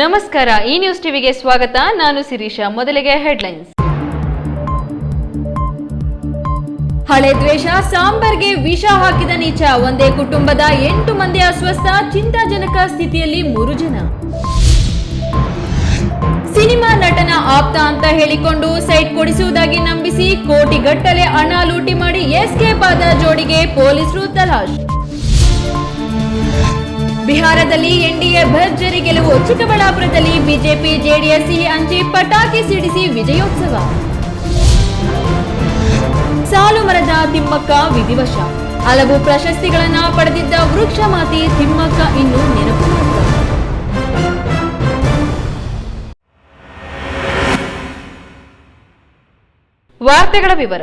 ನಮಸ್ಕಾರ, ಈ ನ್ಯೂಸ್ ಟಿವಿಗೆ ಸ್ವಾಗತ. ನಾನು ಶಿರೀಷ, ಮೊದಲಿಗೆ ಹೆಡ್ಲೈನ್ಸ್ ಹಳೆ ದ್ವೇಷ, ಸಾಂಬಾರ್ಗೆ ವಿಷ ಹಾಕಿದ ನೀಚ. ಒಂದೇ ಕುಟುಂಬದ ಎಂಟು ಮಂದಿ ಅಸ್ವಸ್ಥ, ಚಿಂತಾಜನಕ ಸ್ಥಿತಿಯಲ್ಲಿ ಮೂರು ಜನ. ಸಿನಿಮಾ ನಟನ ಆಪ್ತ ಅಂತ ಹೇಳಿಕೊಂಡು ಸೈಟ್ ಕೊಡಿಸುವುದಾಗಿ ನಂಬಿಸಿ ಕೋಟಿಗಟ್ಟಲೆ ಹಣ ಲೂಟಿ ಮಾಡಿ ಎಸ್ಕೇಪ್ ಆದ ಜೋಡಿಗೆ ಪೊಲೀಸರು ತಲಾಶ್. ಬಿಹಾರದಲ್ಲಿ ಎನ್ಡಿಎ ಭರ್ಜರಿ ಗೆಲುವು. ಚಿಕ್ಕಬಳ್ಳಾಪುರದಲ್ಲಿ ಬಿಜೆಪಿ, ಜೆಡಿಎಸ್, ಸಿಹಿ ಹಂಚಿ ಪಟಾಕಿ ಸಿಡಿಸಿ ವಿಜಯೋತ್ಸವ. ಸಾಲು ಮರದ ತಿಮ್ಮಕ್ಕ ವಿಧಿವಶ. ಹಲವು ಪ್ರಶಸ್ತಿಗಳನ್ನ ಪಡೆದಿದ್ದ ವೃಕ್ಷ ಮಾತಿ ತಿಮ್ಮಕ್ಕ ಇನ್ನು ನೆನಪು ವಾರ್ತೆಗಳ ವಿವರ.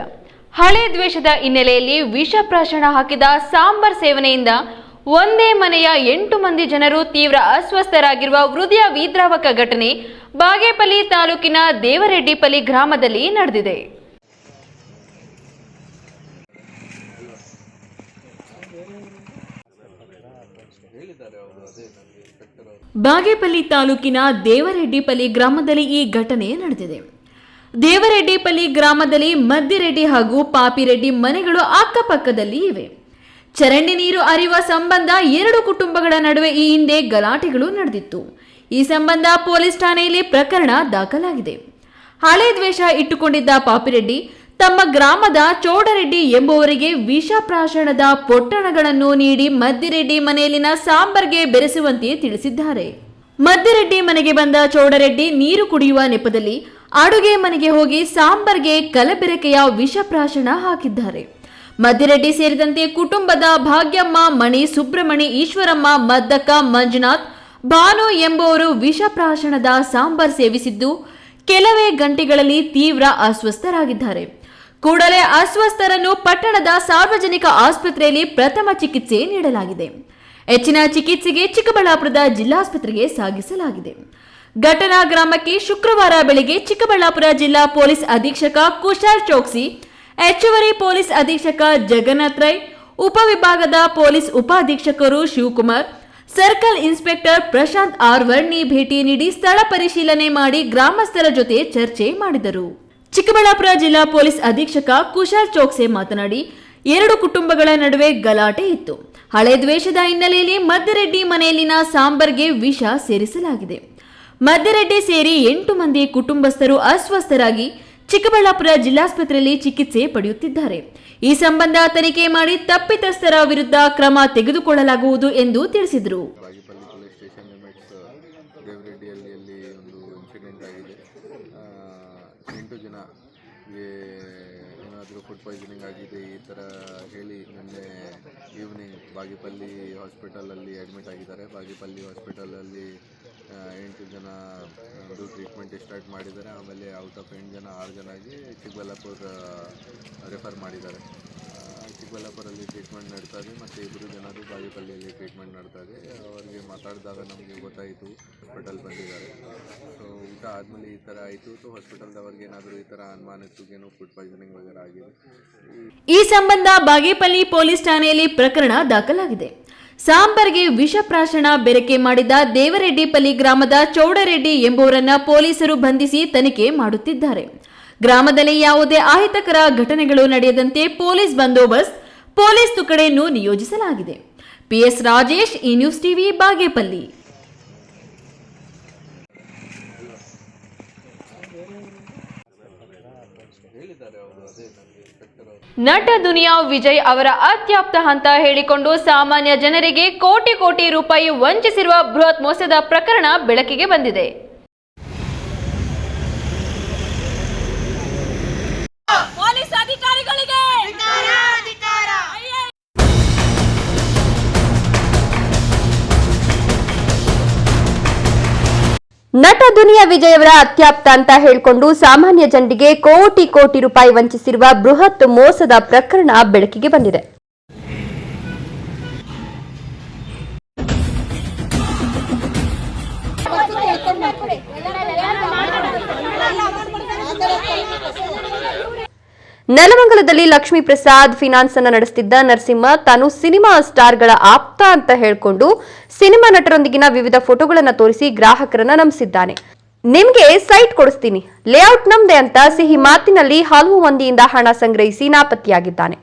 ಹಳೆ ದ್ವೇಷದ ಹಿನ್ನೆಲೆಯಲ್ಲಿ ವಿಷ ಪ್ರಾಶನ ಹಾಕಿದ ಸಾಂಬಾರ್ ಸೇವನೆಯಿಂದ ಒಂದೇ ಮನೆಯ ಎಂಟು ಮಂದಿ ಜನರು ತೀವ್ರ ಅಸ್ವಸ್ಥರಾಗಿರುವ ಹೃದಯ ವಿದ್ರಾವಕ ಘಟನೆ ಬಾಗೇಪಲ್ಲಿ ತಾಲೂಕಿನ ದೇವರೆಡ್ಡಿಪಲ್ಲಿ ಗ್ರಾಮದಲ್ಲಿ ನಡೆದಿದೆ. ಬಾಗೇಪಲ್ಲಿ ತಾಲೂಕಿನ ದೇವರೆಡ್ಡಿಪಲ್ಲಿ ಗ್ರಾಮದಲ್ಲಿ ಈ ಘಟನೆ ನಡೆದಿದೆ. ದೇವರೆಡ್ಡಿಪಲ್ಲಿ ಗ್ರಾಮದಲ್ಲಿ ಮದ್ದಿರೆಡ್ಡಿ ಹಾಗೂ ಪಾಪಿರೆಡ್ಡಿ ಮನೆಗಳು ಅಕ್ಕಪಕ್ಕದಲ್ಲಿ ಇವೆ. ಚರಂಡಿ ನೀರು ಹರಿಯುವ ಸಂಬಂಧ ಎರಡು ಕುಟುಂಬಗಳ ನಡುವೆ ಈ ಹಿಂದೆ ಗಲಾಟೆಗಳು ನಡೆದಿತ್ತು. ಈ ಸಂಬಂಧ ಪೊಲೀಸ್ ಠಾಣೆಯಲ್ಲಿ ಪ್ರಕರಣ ದಾಖಲಾಗಿದೆ. ಹಳೆ ದ್ವೇಷ ಇಟ್ಟುಕೊಂಡಿದ್ದ ಪಾಪಿರೆಡ್ಡಿ ತಮ್ಮ ಗ್ರಾಮದ ಚೋಡರೆಡ್ಡಿ ಎಂಬುವರಿಗೆ ವಿಷ ಪ್ರಾಶನದ ಪೊಟ್ಟಣಗಳನ್ನು ನೀಡಿ ಮದ್ದಿರೆಡ್ಡಿ ಮನೆಯಲ್ಲಿನ ಸಾಂಬಾರ್ಗೆ ಬೆರೆಸುವಂತೆ ತಿಳಿಸಿದ್ದಾರೆ. ಮದ್ದಿರೆಡ್ಡಿ ಮನೆಗೆ ಬಂದ ಚೌಡರೆಡ್ಡಿ ನೀರು ಕುಡಿಯುವ ನೆಪದಲ್ಲಿ ಅಡುಗೆ ಮನೆಗೆ ಹೋಗಿ ಸಾಂಬಾರ್ಗೆ ಕಲಬೆರಕೆಯ ವಿಷ ಪ್ರಾಶನ ಹಾಕಿದ್ದಾರೆ. ಮದ್ದಿರೆಡ್ಡಿ ಸೇರಿದಂತೆ ಕುಟುಂಬದ ಭಾಗ್ಯಮ್ಮ, ಮಣಿ ಸುಬ್ರಮಣಿ ಈಶ್ವರಮ್ಮ, ಮದ್ದಕ್ಕ ಮಂಜುನಾಥ್, ಭಾನು ಎಂಬುವರು ವಿಷ ಪ್ರಾಶನದ ಸಾಂಬಾರ್ ಸೇವಿಸಿದ್ದು, ಕೆಲವೇ ಗಂಟೆಗಳಲ್ಲಿ ತೀವ್ರ ಅಸ್ವಸ್ಥರಾಗಿದ್ದಾರೆ. ಕೂಡಲೇ ಅಸ್ವಸ್ಥರನ್ನು ಪಟ್ಟಣದ ಸಾರ್ವಜನಿಕ ಆಸ್ಪತ್ರೆಯಲ್ಲಿ ಪ್ರಥಮ ಚಿಕಿತ್ಸೆ ನೀಡಲಾಗಿದೆ. ಹೆಚ್ಚಿನ ಚಿಕಿತ್ಸೆಗೆ ಚಿಕ್ಕಬಳ್ಳಾಪುರದ ಜಿಲ್ಲಾಸ್ಪತ್ರೆಗೆ ಸಾಗಿಸಲಾಗಿದೆ. ಘಟನಾ ಗ್ರಾಮಕ್ಕೆ ಶುಕ್ರವಾರ ಬೆಳಗ್ಗೆ ಚಿಕ್ಕಬಳ್ಳಾಪುರ ಜಿಲ್ಲಾ ಪೊಲೀಸ್ ಅಧೀಕ್ಷಕ ಕುಶಾಲ್ ಚೌಕ್ಸಿ ಹೆಚ್ಚುವರಿ ಪೊಲೀಸ್ ಅಧೀಕ್ಷಕ ಜಗನ್ನಾಥ್ ರೈ ಉಪವಿಭಾಗದ ಪೊಲೀಸ್ ಉಪಾಧೀಕ್ಷಕರು Shivakumar, circle inspector Prashanth R Varni ಭೇಟಿ ನೀಡಿ ಸ್ಥಳ ಪರಿಶೀಲನೆ ಮಾಡಿ ಗ್ರಾಮಸ್ಥರ ಜೊತೆ ಚರ್ಚೆ ಮಾಡಿದರು. ಚಿಕ್ಕಬಳ್ಳಾಪುರ ಜಿಲ್ಲಾ ಪೊಲೀಸ್ ಅಧೀಕ್ಷಕ ಕುಶಾಲ್ ಚೋಕ್ಸೆ ಮಾತನಾಡಿ, ಎರಡು ಕುಟುಂಬಗಳ ನಡುವೆ ಗಲಾಟೆ ಇತ್ತು. ಹಳೆ ದ್ವೇಷದ ಹಿನ್ನೆಲೆಯಲ್ಲಿ ಮದ್ದರೆಡ್ಡಿ ಮನೆಯಲ್ಲಿನ ಸಾಂಬಾರ್ಗೆ ವಿಷ ಸೇರಿಸಲಾಗಿದೆ. ಮದ್ದರೆಡ್ಡಿ ಸೇರಿ ಎಂಟು ಮಂದಿ ಕುಟುಂಬಸ್ಥರು ಅಸ್ವಸ್ಥರಾಗಿ ಚಿಕ್ಕಬಳ್ಳಾಪುರ ಜಿಲ್ಲಾಸ್ಪತ್ರೆಯಲ್ಲಿ ಚಿಕಿತ್ಸೆ ಪಡೆಯುತ್ತಿದ್ದಾರೆ. ಈ ಸಂಬಂಧ ತನಿಖೆ ಮಾಡಿ ತಪ್ಪಿತಸ್ಥರ ವಿರುದ್ಧ ಕ್ರಮ ತೆಗೆದುಕೊಳ್ಳಲಾಗುವುದು ಎಂದು ತಿಳಿಸಿದರು. ಎಂಟು ಜನ ಏನಾದರೂ ಫುಡ್ ಪಾಯ್ಸನಿಂಗ್ ಆಗಿದೆ ಈ ಥರ ಹೇಳಿ ಬಾಗೇಪಲ್ಲಿ ಹಾಸ್ಪಿಟಲಲ್ಲಿ ಅಡ್ಮಿಟ್ ಆಗಿದ್ದಾರೆ. ಬಾಗೇಪಲ್ಲಿ ಹಾಸ್ಪಿಟಲಲ್ಲಿ ಎಂಟು ಜನ ಒಂದು ಟ್ರೀಟ್ಮೆಂಟ್ ಸ್ಟಾರ್ಟ್ ಮಾಡಿದ್ದಾರೆ. ಆಮೇಲೆ ಔಟ್ ಆಫ್ ಎಂಟು ಜನ ಆರು ಜನ ಆಗಿ ಚಿಕ್ಕಬಳ್ಳಾಪುರ ರೆಫರ್ ಮಾಡಿದ್ದಾರೆ. ಚಿಕ್ಕಬಳ್ಳಾಪುರಲ್ಲಿ ಟ್ರೀಟ್ಮೆಂಟ್ ನಡೀತಾ ಇದೆ, ಮತ್ತು ಇಬ್ಬರು ಜನರು ಬಾಗೇಪಲ್ಲಿಯಲ್ಲಿ ಟ್ರೀಟ್ಮೆಂಟ್ ನಡ್ತಾ ಇದೆ. ಅವರಿಗೆ ಮಾತಾಡಿದಾಗ ನಮಗೆ ಗೊತ್ತಾಯಿತು ಹಾಸ್ಪಿಟಲ್ ಬಂದಿದ್ದಾರೆ. ಸೊ ಊಟ ಆದಮೇಲೆ ಈ ಥರ ಆಯಿತು. ಸೊ ಹಾಸ್ಪಿಟಲ್ದವ್ರಿಗೆ ಏನಾದರೂ ಈ ಥರ ಅನುಮಾನ ಇತ್ತು ಫುಡ್ ಪಾಯ್ಸನಿಂಗ್ ವಗೇರೆ ಆಗಿದೆ. ಈ ಸಂಬಂಧ ಬಾಗೇಪಲ್ಲಿ ಪೊಲೀಸ್ ಠಾಣೆಯಲ್ಲಿ ಪ್ರಕರಣ ದಾಖಲಾಗಿದೆ. ಸಾಂಬಾರ್ಗೆ ವಿಷ ಪ್ರಾಶನ ಬೆರಕೆ ಮಾಡಿದ ದೇವರೆಡ್ಡಿಪಲ್ಲಿ ಗ್ರಾಮದ ಚೌಡರೆಡ್ಡಿ ಎಂಬುವರನ್ನ ಪೊಲೀಸರು ಬಂಧಿಸಿ ತನಿಖೆ ಮಾಡುತ್ತಿದ್ದಾರೆ. ಗ್ರಾಮದಲ್ಲಿ ಯಾವುದೇ ಅಹಿತಕರ ಘಟನೆಗಳು ನಡೆಯದಂತೆ ಪೊಲೀಸ್ ಬಂದೋಬಸ್ತ್ ಪೊಲೀಸ್ ತುಕಡೆಯನ್ನು ನಿಯೋಜಿಸಲಾಗಿದೆ. ಪಿಎಸ್ ರಾಜೇಶ್, ಈ ನ್ಯೂಸ್ ಟಿವಿ, ಬಾಗೇಪಲ್ಲಿ. ನಟ ದುನಿಯಾ ವಿಜಯ್ ಅವರ ಅತ್ಯಾಪ್ತ ಹಂತ ಹೇಳಿಕೊಂಡು ಸಾಮಾನ್ಯ ಜನರಿಗೆ ಕೋಟಿ ಕೋಟಿ ರೂಪಾಯಿ ವಂಚಿಸಿರುವ ಬೃಹತ್ ಮೋಸದ ಪ್ರಕರಣ ಬೆಳಕಿಗೆ ಬಂದಿದೆ. ನಟ ದುನಿಯಾ ವಿಜಯ್ ಅವರ ಅತ್ಯಾಪ್ತ ಅಂತ ಹೇಳಿಕೊಂಡು ಸಾಮಾನ್ಯ ಜನರಿಗೆ ಕೋಟಿ ಕೋಟಿ ರೂಪಾಯಿ ವಂಚಿಸಿರುವ ಬೃಹತ್ ಮೋಸದ ಪ್ರಕರಣ ಬೆಳಕಿಗೆ ಬಂದಿದೆ. ನೆಲಮಂಗಲದಲ್ಲಿ ಲಕ್ಷ್ಮೀ ಪ್ರಸಾದ್ ಫಿನಾನ್ಸ್ ಅನ್ನ ನಡೆಸುತ್ತಿದ್ದ ನರಸಿಂಹ ತಾನು ಸಿನಿಮಾ ಸ್ಟಾರ್ಗಳ ಆಪ್ತ ಅಂತ ಹೇಳಿಕೊಂಡು ಸಿನಿಮಾ ನಟರೊಂದಿಗಿನ ವಿವಿಧ ಫೋಟೋಗಳನ್ನು ತೋರಿಸಿ ಗ್ರಾಹಕರನ್ನ ನಂಬಿಸಿದ್ದಾನೆ. ನಿಮ್ಗೆ ಸೈಟ್ ಕೊಡಿಸ್ತೀನಿ. ಲೇಔಟ್ ನಮ್ದೆ ಅಂತ ಸಿಹಿ ಮಾತಿನಲ್ಲಿ ಹಲವು ಮಂದಿಯಿಂದ ಹಣ ಸಂಗ್ರಹಿಸಿ ನಾಪತ್ತೆಯಾಗಿದ್ದಾನೆ.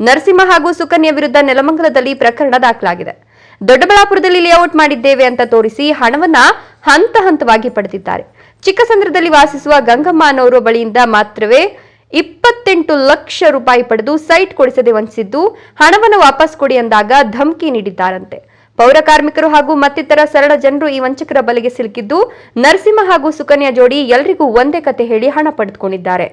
ನರಸಿಂಹ ಹಾಗೂ ಸುಕನ್ಯಾ ವಿರುದ್ಧ ನೆಲಮಂಗಲದಲ್ಲಿ ಪ್ರಕರಣ ದಾಖಲಾಗಿದೆ. ದೊಡ್ಡಬಳ್ಳಾಪುರದಲ್ಲಿ ಲೇಔಟ್ ಮಾಡಿದ್ದೇವೆ ಅಂತ ತೋರಿಸಿ ಹಣವನ್ನ ಹಂತ ಹಂತವಾಗಿ ಪಡೆದಿದ್ದಾರೆ. ಚಿಕ್ಕಸಂದ್ರದಲ್ಲಿ ವಾಸಿಸುವ ಗಂಗಮ್ಮ ಅನ್ನೋರ ಬಳಿಯಿಂದ ಮಾತ್ರವೇ ಇಪ್ಪತ್ತೆಂಟು ಲಕ್ಷ ರೂಪಾಯಿ ಪಡೆದು ಸೈಟ್ ಕೊಡಿಸದೆ ವಂಚಿಸಿದ್ದು, ಹಣವನ್ನು ವಾಪಸ್ ಕೊಡಿ ಅಂದಾಗ ಧಮಕಿ ನೀಡಿದ್ದಾರಂತೆ. ಪೌರ ಕಾರ್ಮಿಕರು ಹಾಗೂ ಮತ್ತಿತರ ಸರಳ ಜನರು ಈ ವಂಚಕರ ಬಲೆಗೆ ಸಿಲುಕಿದ್ದು, ನರಸಿಂಹ ಹಾಗೂ ಸುಕನ್ಯಾ ಜೋಡಿ ಎಲ್ರಿಗೂ ಒಂದೇ ಕತೆ ಹೇಳಿ ಹಣ ಪಡೆದುಕೊಂಡಿದ್ದಾರೆ.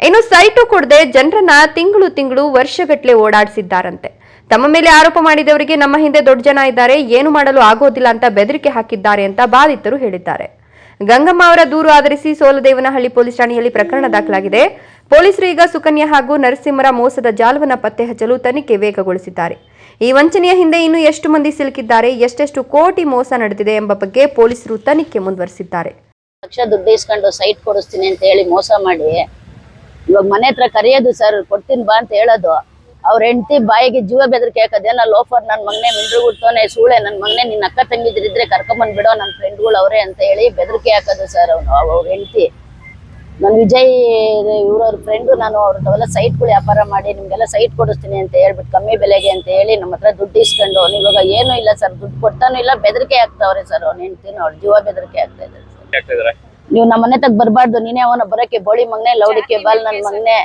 ಇನ್ನು ಸೈಟು ಕೊಡದೆ ಜನರನ್ನ ತಿಂಗಳು ತಿಂಗಳು ವರ್ಷಗಟ್ಟಲೆ ಓಡಾಡಿಸಿದ್ದಾರಂತೆ. ತಮ್ಮ ಮೇಲೆ ಆರೋಪ ಮಾಡಿದವರಿಗೆ ನಮ್ಮ ಹಿಂದೆ ದೊಡ್ಡ ಜನ ಇದ್ದಾರೆ, ಏನು ಮಾಡಲು ಆಗೋದಿಲ್ಲ ಅಂತ ಬೆದರಿಕೆ ಹಾಕಿದ್ದಾರೆ ಅಂತ ಬಾಧಿತರು ಹೇಳಿದ್ದಾರೆ. ಗಂಗಮ್ಮ ಅವರ ದೂರು ಆಧರಿಸಿ ಸೋಲದೇವನಹಳ್ಳಿ ಪೊಲೀಸ್ ಠಾಣೆಯಲ್ಲಿ ಪ್ರಕರಣ ದಾಖಲಾಗಿದೆ. ಪೊಲೀಸರು ಈಗ ಸುಕನ್ಯಾ ಹಾಗೂ ನರಸಿಂಹರ ಮೋಸದ ಜಾಲವನ್ನ ಪತ್ತೆ ಹಚ್ಚಲು ತನಿಖೆ ವೇಗಗೊಳಿಸಿದ್ದಾರೆ. ಈ ವಂಚನೆಯ ಹಿಂದೆ ಇನ್ನು ಎಷ್ಟು ಮಂದಿ ಸಿಲುಕಿದ್ದಾರೆ, ಎಷ್ಟೆಷ್ಟು ಕೋಟಿ ಮೋಸ ನಡೆದಿದೆ ಎಂಬ ಬಗ್ಗೆ ಪೊಲೀಸರು ತನಿಖೆ ಮುಂದುವರಿಸಿದ್ದಾರೆ. ಲಕ್ಷ ದುಡ್ಡು ಇಸ್ಕೊಂಡು ಸೈಟ್ ಕೊಡಿಸ್ತೀನಿ ಅಂತ ಹೇಳಿ ಮೋಸ ಮಾಡಿ, ಇವಾಗ ಮನೆ ಹತ್ರ ಕರೆಯೋದು ಸರ್, ಕೊಡ್ತೀನಿ ಬಾ ಅಂತ ಹೇಳೋದು. ಅವ್ರ ಹೆಂಡತಿ ಬಾಯಿಗೆ ಜೀವ ಬೆದರಿಕೆ ಹಾಕದೆ ನಾ ಲೋಫರ್ ನನ್ನ ಮಗನೆ ಮಿಂಡ್ರು ಬಿಡ್ತಾನೆ ಸೂಳೆ ನನ್ನ ಮಗನೆ ನಿನ್ನ ಅಕ್ಕ ತಂಗಿದ್ರಿದ್ರೆ ಕರ್ಕೊಂಬಂದ್ ಬಿಡೋ ನನ್ನ ಫ್ರೆಂಡ್ಗಳು ಅವರೇ ಅಂತ ಹೇಳಿ ಬೆದರಿಕೆ ಹಾಕೋದು ಸರ್ ಅವನು ಅವ್ರ ಹೆಂಡತಿ. ನನ್ನ ವಿಜಯ್ ಇವ್ರವ್ರ ಫ್ರೆಂಡು ನಾನು ಅವ್ರದ್ದೆಲ್ಲ ಸೈಟ್ಗಳು ವ್ಯಾಪಾರ ಮಾಡಿ ನಿಮಗೆಲ್ಲ ಸೈಟ್ ಕೊಡಿಸ್ತೀನಿ ಅಂತ ಹೇಳ್ಬಿಟ್ಟು ಕಮ್ಮಿ ಬೆಲೆಗೆ ಅಂತ ಹೇಳಿ ನಮ್ಮ ಹತ್ರ ದುಡ್ಡು ಇಸ್ಕೊಂಡು ಅವ್ನು ಇವಾಗ ಏನೂ ಇಲ್ಲ ಸರ್ ದುಡ್ಡು ಕೊಡ್ತಾನೂ ಇಲ್ಲ ಬೆದರಿಕೆ ಆಗ್ತಾವ್ರೆ ಸರ್ ಅವ್ನ ಹೆಂಡತಿ ಅವ್ರ ಜೀವ ಬೆದರಿಕೆ ಆಗ್ತಾ ಇದ್ದಾರೆ ನೀವು ನಮ್ಮ ಮನೆ ತಗ ಬರಬಾರ್ದು ನೀನೇ ಅವನ ಬರಕ್ಕೆ ಬೋಳಿ ಮಗನೆ ಲೌಡಿಕೆ ಬಾಲ್ ನನ್ನ ಮಗನೆ.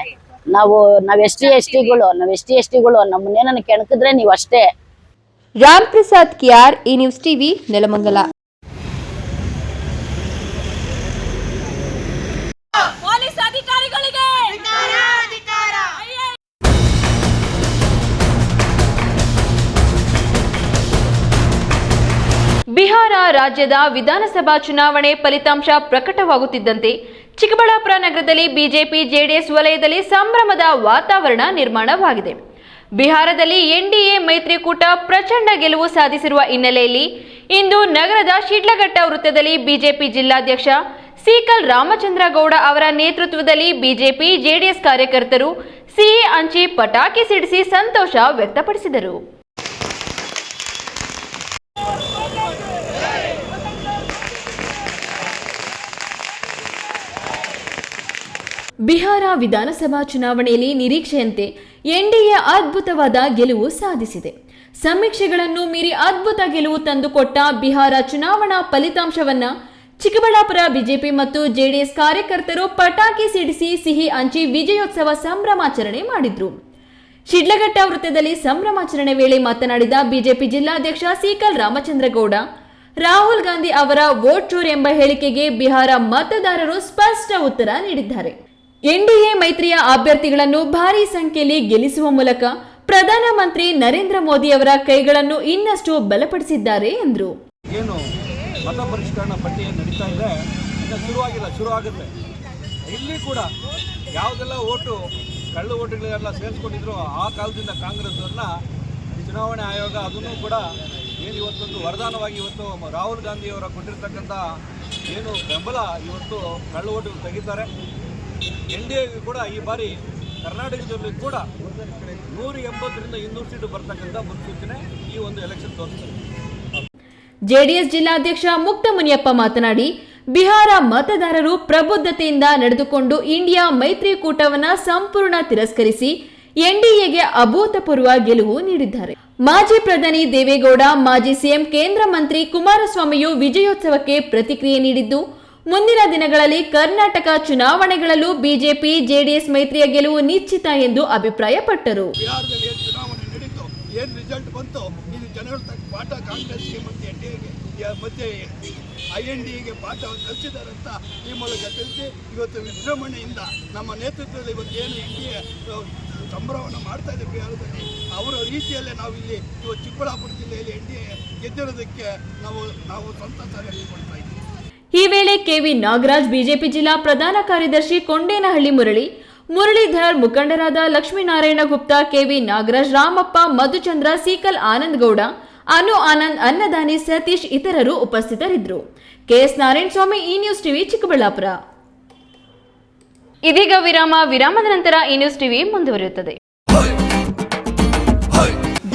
ನಾವು ನಾವ್ ಎಸ್ ಟಿ ಎಸ್ ಟಿಗಳು ನಾವ್ ಎಸ್ ಟಿ ಎಸ್ ಟಿಗಳು ನಮ್ಮನ್ನೇನ ಕೆಣಕಿದ್ರೆ ನೀವು ಅಷ್ಟೇ. ರಾಮ್ ಪ್ರಸಾದ್ ಕಿಯಾರ್ ಈ ನ್ಯೂಸ್ ಟಿವಿ ನೆಲಮಂಗಲ. ಪೊಲೀಸ್ ಅಧಿಕಾರಿಗಳಿಗೆ! ಬಿಹಾರ ರಾಜ್ಯದ ವಿಧಾನಸಭಾ ಚುನಾವಣೆ ಫಲಿತಾಂಶ ಪ್ರಕಟವಾಗುತ್ತಿದ್ದಂತೆ ಚಿಕ್ಕಬಳ್ಳಾಪುರ ನಗರದಲ್ಲಿ ಬಿಜೆಪಿ, ಜೆಡಿಎಸ್ ವಲಯದಲ್ಲಿ ಸಂಭ್ರಮದ ವಾತಾವರಣ ನಿರ್ಮಾಣವಾಗಿದೆ. ಬಿಹಾರದಲ್ಲಿ ಎನ್ಡಿಎ ಮೈತ್ರಿಕೂಟ ಪ್ರಚಂಡ ಗೆಲುವು ಸಾಧಿಸಿರುವ ಹಿನ್ನೆಲೆಯಲ್ಲಿ ಇಂದು ನಗರದ ಶಿಡ್ಲಘಟ್ಟ ವೃತ್ತದಲ್ಲಿ ಬಿಜೆಪಿ ಜಿಲ್ಲಾಧ್ಯಕ್ಷ ಸೀಕಲ್ ರಾಮಚಂದ್ರಗೌಡ ಅವರ ನೇತೃತ್ವದಲ್ಲಿ ಬಿಜೆಪಿ, ಜೆಡಿಎಸ್ ಕಾರ್ಯಕರ್ತರು ಸಿಹಿ ಹಂಚಿ ಪಟಾಕಿ ಸಿಡಿಸಿ ಸಂತೋಷ ವ್ಯಕ್ತಪಡಿಸಿದರು. ಬಿಹಾರ ವಿಧಾನಸಭಾ ಚುನಾವಣೆಯಲ್ಲಿ ನಿರೀಕ್ಷೆಯಂತೆ ಎನ್ಡಿಎ ಅದ್ಭುತವಾದ ಗೆಲುವು ಸಾಧಿಸಿದೆ. ಸಮೀಕ್ಷೆಗಳನ್ನು ಮೀರಿ ಅದ್ಭುತ ಗೆಲುವು ತಂದುಕೊಟ್ಟ ಬಿಹಾರ ಚುನಾವಣಾ ಫಲಿತಾಂಶವನ್ನ ಚಿಕ್ಕಬಳ್ಳಾಪುರ ಬಿಜೆಪಿ ಮತ್ತು ಜೆಡಿಎಸ್ ಕಾರ್ಯಕರ್ತರು ಪಟಾಕಿ ಸಿಡಿಸಿ ಸಿಹಿ ಹಂಚಿ ವಿಜಯೋತ್ಸವ ಸಂಭ್ರಮಾಚರಣೆ ಮಾಡಿದ್ರು. ಶಿಡ್ಲಘಟ್ಟ ವೃತ್ತದಲ್ಲಿ ಸಂಭ್ರಮಾಚರಣೆ ವೇಳೆ ಮಾತನಾಡಿದ ಬಿಜೆಪಿ ಜಿಲ್ಲಾಧ್ಯಕ್ಷ ಸೀಕಲ್ ರಾಮಚಂದ್ರಗೌಡ, ರಾಹುಲ್ ಗಾಂಧಿ ಅವರ ವೋಟ್ ಚೋರ್ ಎಂಬ ಹೇಳಿಕೆಗೆ ಬಿಹಾರ ಮತದಾರರು ಸ್ಪಷ್ಟ ಉತ್ತರ ನೀಡಿದ್ದಾರೆ. ಎನ್ಡಿಎ ಮೈತ್ರಿಯ ಅಭ್ಯರ್ಥಿಗಳನ್ನು ಭಾರೀ ಸಂಖ್ಯೆಯಲ್ಲಿ ಗೆಲ್ಲಿಸುವ ಮೂಲಕ ಪ್ರಧಾನಮಂತ್ರಿ ನರೇಂದ್ರ ಮೋದಿ ಅವರ ಕೈಗಳನ್ನು ಇನ್ನಷ್ಟು ಬಲಪಡಿಸಿದ್ದಾರೆ ಎಂದರು. ಏನು ಮತ ಪರಿಷ್ಕರಣಾ ಪಟ್ಟಿ ನಡೀತಾ ಇದೆ ಶುರುವಾಗಿಲ್ಲ ಶುರು ಇಲ್ಲಿ ಕೂಡ ಯಾವುದೆಲ್ಲ ಓಟು, ಕಳ್ಳು ಓಟುಗಳೆಲ್ಲ ಸೇರಿಸ್ಕೊಂಡಿದ್ರು, ಆ ಕಾಲದಿಂದ ಕಾಂಗ್ರೆಸ್ಸನ್ನು ಚುನಾವಣೆ ಆಯೋಗ ಅದನ್ನು ಕೂಡ ಏನು ಇವತ್ತೊಂದು ವರದಾನವಾಗಿ ಇವತ್ತು ರಾಹುಲ್ ಗಾಂಧಿಯವರ ಕೊಟ್ಟಿರ್ತಕ್ಕಂಥ ಏನು ಬೆಂಬಲ ಇವತ್ತು ಕಳ್ಳು ಓಟುಗಳು ತೆಗಿತಾರೆ. ಎನ್ ಡಿ ಎಗೂ ಕೂಡ ಈ ಬಾರಿ ಕರ್ನಾಟಕದಲ್ಲಿ ಕೂಡ ನೂರ ಎಂಬತ್ತರಿಂದ ಇನ್ನೂರು ಸೀಟು ಬರ್ತಕ್ಕಂಥ ಮುನ್ಸೂಚನೆ ಈ ಒಂದು ಎಲೆಕ್ಷನ್ ತೋರಿಸ್ತದೆ. ಜೆಡಿಎಸ್ ಜಿಲ್ಲಾಧ್ಯಕ್ಷ ಮುಕ್ತ ಮುನಿಯಪ್ಪ ಮಾತನಾಡಿ, ಬಿಹಾರ ಮತದಾರರು ಪ್ರಬುದ್ಧತೆಯಿಂದ ನಡೆದುಕೊಂಡು ಇಂಡಿಯಾ ಮೈತ್ರಿಕೂಟವನ್ನ ಸಂಪೂರ್ಣ ತಿರಸ್ಕರಿಸಿ ಎನ್ಡಿಎಗೆ ಅಭೂತಪೂರ್ವ ಗೆಲುವು ನೀಡಿದ್ದಾರೆ. ಮಾಜಿ ಪ್ರಧಾನಿ ದೇವೇಗೌಡ, ಮಾಜಿ ಸಿಎಂ ಕೇಂದ್ರ ಮಂತ್ರಿ ಕುಮಾರಸ್ವಾಮಿಯು ವಿಜಯೋತ್ಸವಕ್ಕೆ ಪ್ರತಿಕ್ರಿಯೆ ನೀಡಿದ್ದು ಮುಂದಿನ ದಿನಗಳಲ್ಲಿ ಕರ್ನಾಟಕ ಚುನಾವಣೆಗಳಲ್ಲೂ ಬಿಜೆಪಿ, ಜೆಡಿಎಸ್ ಮೈತ್ರಿಯ ಗೆಲುವು ನಿಶ್ಚಿತ ಎಂದು ಅಭಿಪ್ರಾಯಪಟ್ಟರು. ಏನು ರಿಸಲ್ಟ್ ಬಂತು ಇದು ಜನಗಳ ತಕ್ಕ ಪಾಠ ಕಾಂಗ್ರೆಸ್ಗೆ ಮತ್ತು ಎನ್ ಡಿ ಎಗೆ ಮತ್ತು ಐ ಎನ್ ಡಿ ಎಗೆ ಪಾಠ ಅಂತ ಈ ಮೂಲಕ ತಿಳಿಸಿ, ಇವತ್ತು ವಿಜೃಂಭಣೆಯಿಂದ ನಮ್ಮ ನೇತೃತ್ವದಲ್ಲಿ ಇವತ್ತು ಏನು ಎನ್ ಡಿ ಎ ಸಂಭ್ರಮವನ್ನು ಮಾಡ್ತಾ ಇದೆ ಬಿಹಾರದಲ್ಲಿ, ಅವರ ರೀತಿಯಲ್ಲೇ ನಾವು ಇಲ್ಲಿ ಇವತ್ತು ಚಿಕ್ಕಬಳ್ಳಾಪುರ ಜಿಲ್ಲೆಯಲ್ಲಿ ಎನ್ ಡಿ ಎ ಗೆದ್ದಿರೋದಕ್ಕೆ ನಾವು ನಾವು ಸಂತಸ ವ್ಯಕ್ತಪಡ್ತಾ ಇದ್ದೀವಿ. ಈ ವೇಳೆ ಕೆವಿ ನಾಗರಾಜ್ ಬಿಜೆಪಿ ಜಿಲ್ಲಾ ಪ್ರಧಾನ ಕಾರ್ಯದರ್ಶಿ ಕೊಂಡೇನಹಳ್ಳಿ ಮುರಳಿ, ಮುರಳೀಧರ್ ಮುಖಂಡರಾದ ಲಕ್ಷ್ಮೀನಾರಾಯಣ ಗುಪ್ತಾ, ಕೆವಿ ನಾಗರಾಜ್ ರಾಮಪ್ಪ, ಮಧುಚಂದ್ರ, ಸೀಕಲ್ ಆನಂದ್ ಗೌಡ, ಅನು ಆನಂದ್, ಅನ್ನದಾನಿ ಸತೀಶ್ ಇತರರು ಉಪಸ್ಥಿತರಿದ್ದರು. ಕೆಎಸ್ ನಾರಾಯಣ ಸ್ವಾಮಿ ಈ ನ್ಯೂಸ್ ಟಿವಿ, ಚಿಕ್ಕಬಳ್ಳಾಪುರ. ಇದೀಗ ವಿರಾಮ, ವಿರಾಮದ ನಂತರ ಈ ನ್ಯೂಸ್ ಟಿವಿ ಮುಂದುವರಿಯುತ್ತದೆ.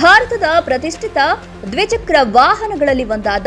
ಭಾರತದ ಪ್ರತಿಷ್ಠಿತ ದ್ವಿಚಕ್ರ ವಾಹನಗಳಲ್ಲಿ ಒಂದಾದ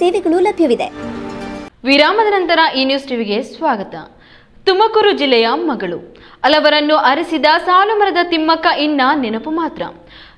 ಸೇವೆಗಳು ಲಭ್ಯವಿದೆ. ವಿರಾಮದ ನಂತರ ಈ ನ್ಯೂಸ್ ಟಿವಿಗೆ ಸ್ವಾಗತ. ತುಮಕೂರು ಜಿಲ್ಲೆಯ ಮಗಳು. ಹಲವರನ್ನು ಅರಸಿದ ಸಾಲುಮರದ ತಿಮ್ಮಕ್ಕ ಇನ್ನ ನೆನಪು ಮಾತ್ರ.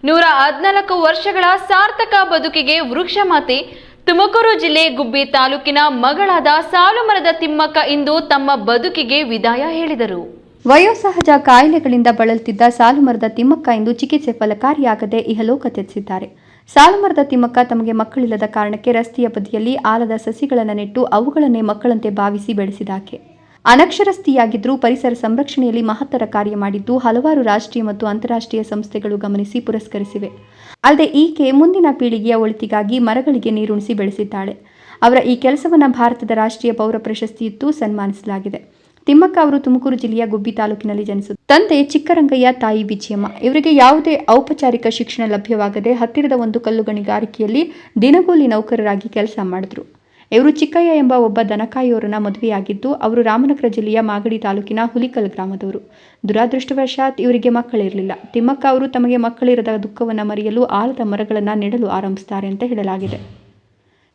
ನೂರ ಹದಿನಾಲ್ಕು ವರ್ಷಗಳ ಸಾರ್ಥಕ ಬದುಕಿಗೆ ವೃಕ್ಷ ಮಾತೆ. ತುಮಕೂರು ಜಿಲ್ಲೆ ಗುಬ್ಬಿ ತಾಲೂಕಿನ ಮಗಳಾದ ಸಾಲುಮರದ ತಿಮ್ಮಕ್ಕ ಇಂದು ತಮ್ಮ ಬದುಕಿಗೆ ವಿದಾಯ ಹೇಳಿದರು. ವಯೋಸಹಜ ಕಾಯಿಲೆಗಳಿಂದ ಬಳಲುತ್ತಿದ್ದ ಸಾಲುಮರದ ತಿಮ್ಮಕ್ಕ ಇಂದು ಚಿಕಿತ್ಸೆ ಫಲಕಾರಿಯಾಗದೆ ಇಹಲೋಕ ತ್ಯಜಿಸಿದ್ದಾರೆ. ಸಾಲುಮರದ ತಿಮ್ಮಕ್ಕ ತಮಗೆ ಮಕ್ಕಳಿಲ್ಲದ ಕಾರಣಕ್ಕೆ ರಸ್ತೆಯ ಬದಿಯಲ್ಲಿ ಆಲದ ಸಸಿಗಳನ್ನು ನೆಟ್ಟು ಅವುಗಳನ್ನೇ ಮಕ್ಕಳಂತೆ ಭಾವಿಸಿ ಬೆಳೆಸಿದಾಕೆ. ಅನಕ್ಷರಸ್ಥಿಯಾಗಿದ್ದರೂ ಪರಿಸರ ಸಂರಕ್ಷಣೆಯಲ್ಲಿ ಮಹತ್ತರ ಕಾರ್ಯ ಮಾಡಿದ್ದು ಹಲವಾರು ರಾಷ್ಟ್ರೀಯ ಮತ್ತು ಅಂತಾರಾಷ್ಟ್ರೀಯ ಸಂಸ್ಥೆಗಳು ಗಮನಿಸಿ ಪುರಸ್ಕರಿಸಿವೆ. ಅಲ್ಲದೆ ಈಕೆ ಮುಂದಿನ ಪೀಳಿಗೆಯ ಒಳಿತಿಗಾಗಿ ಮರಗಳಿಗೆ ನೀರುಣಿಸಿ ಬೆಳೆಸಿದ್ದಾಳೆ. ಅವರ ಈ ಕೆಲಸವನ್ನು ಭಾರತದ ರಾಷ್ಟ್ರೀಯ ಪೌರ ಪ್ರಶಸ್ತಿಯಿತ್ತು ಸನ್ಮಾನಿಸಲಾಗಿದೆ. ತಿಮ್ಮಕ್ಕ ಅವರು ತುಮಕೂರು ಜಿಲ್ಲೆಯ ಗುಬ್ಬಿ ತಾಲೂಕಿನಲ್ಲಿ ಜನಿಸಿದರು ತಂದೆ ಚಿಕ್ಕರಂಗಯ್ಯ ತಾಯಿ ವಿಜಯಮ್ಮ ಇವರಿಗೆ ಯಾವುದೇ ಔಪಚಾರಿಕ ಶಿಕ್ಷಣ ಲಭ್ಯವಾಗದೆ ಹತ್ತಿರದ ಒಂದು ಕಲ್ಲುಗಣಿಗಾರಿಕೆಯಲ್ಲಿ ದಿನಗೂಲಿ ನೌಕರರಾಗಿ ಕೆಲಸ ಮಾಡಿದ್ರು. ಇವರು ಚಿಕ್ಕಯ್ಯ ಎಂಬ ಒಬ್ಬ ದನಕಾಯಿಯವರನ್ನ ಮದುವೆಯಾಗಿದ್ದು, ಅವರು ರಾಮನಗರ ಜಿಲ್ಲೆಯ ಮಾಗಡಿ ತಾಲೂಕಿನ ಹುಲಿಕಲ್ ಗ್ರಾಮದವರು. ದುರಾದೃಷ್ಟವಶಾತ್ ಇವರಿಗೆ ಮಕ್ಕಳಿರಲಿಲ್ಲ. ತಿಮ್ಮಕ್ಕ ಅವರು ತಮಗೆ ಮಕ್ಕಳಿರದ ದುಃಖವನ್ನು ಮರೆಯಲು ಆಲದ ಮರಗಳನ್ನು ನೆಡಲು ಆರಂಭಿಸುತ್ತಾರೆ ಅಂತ ಹೇಳಲಾಗಿದೆ.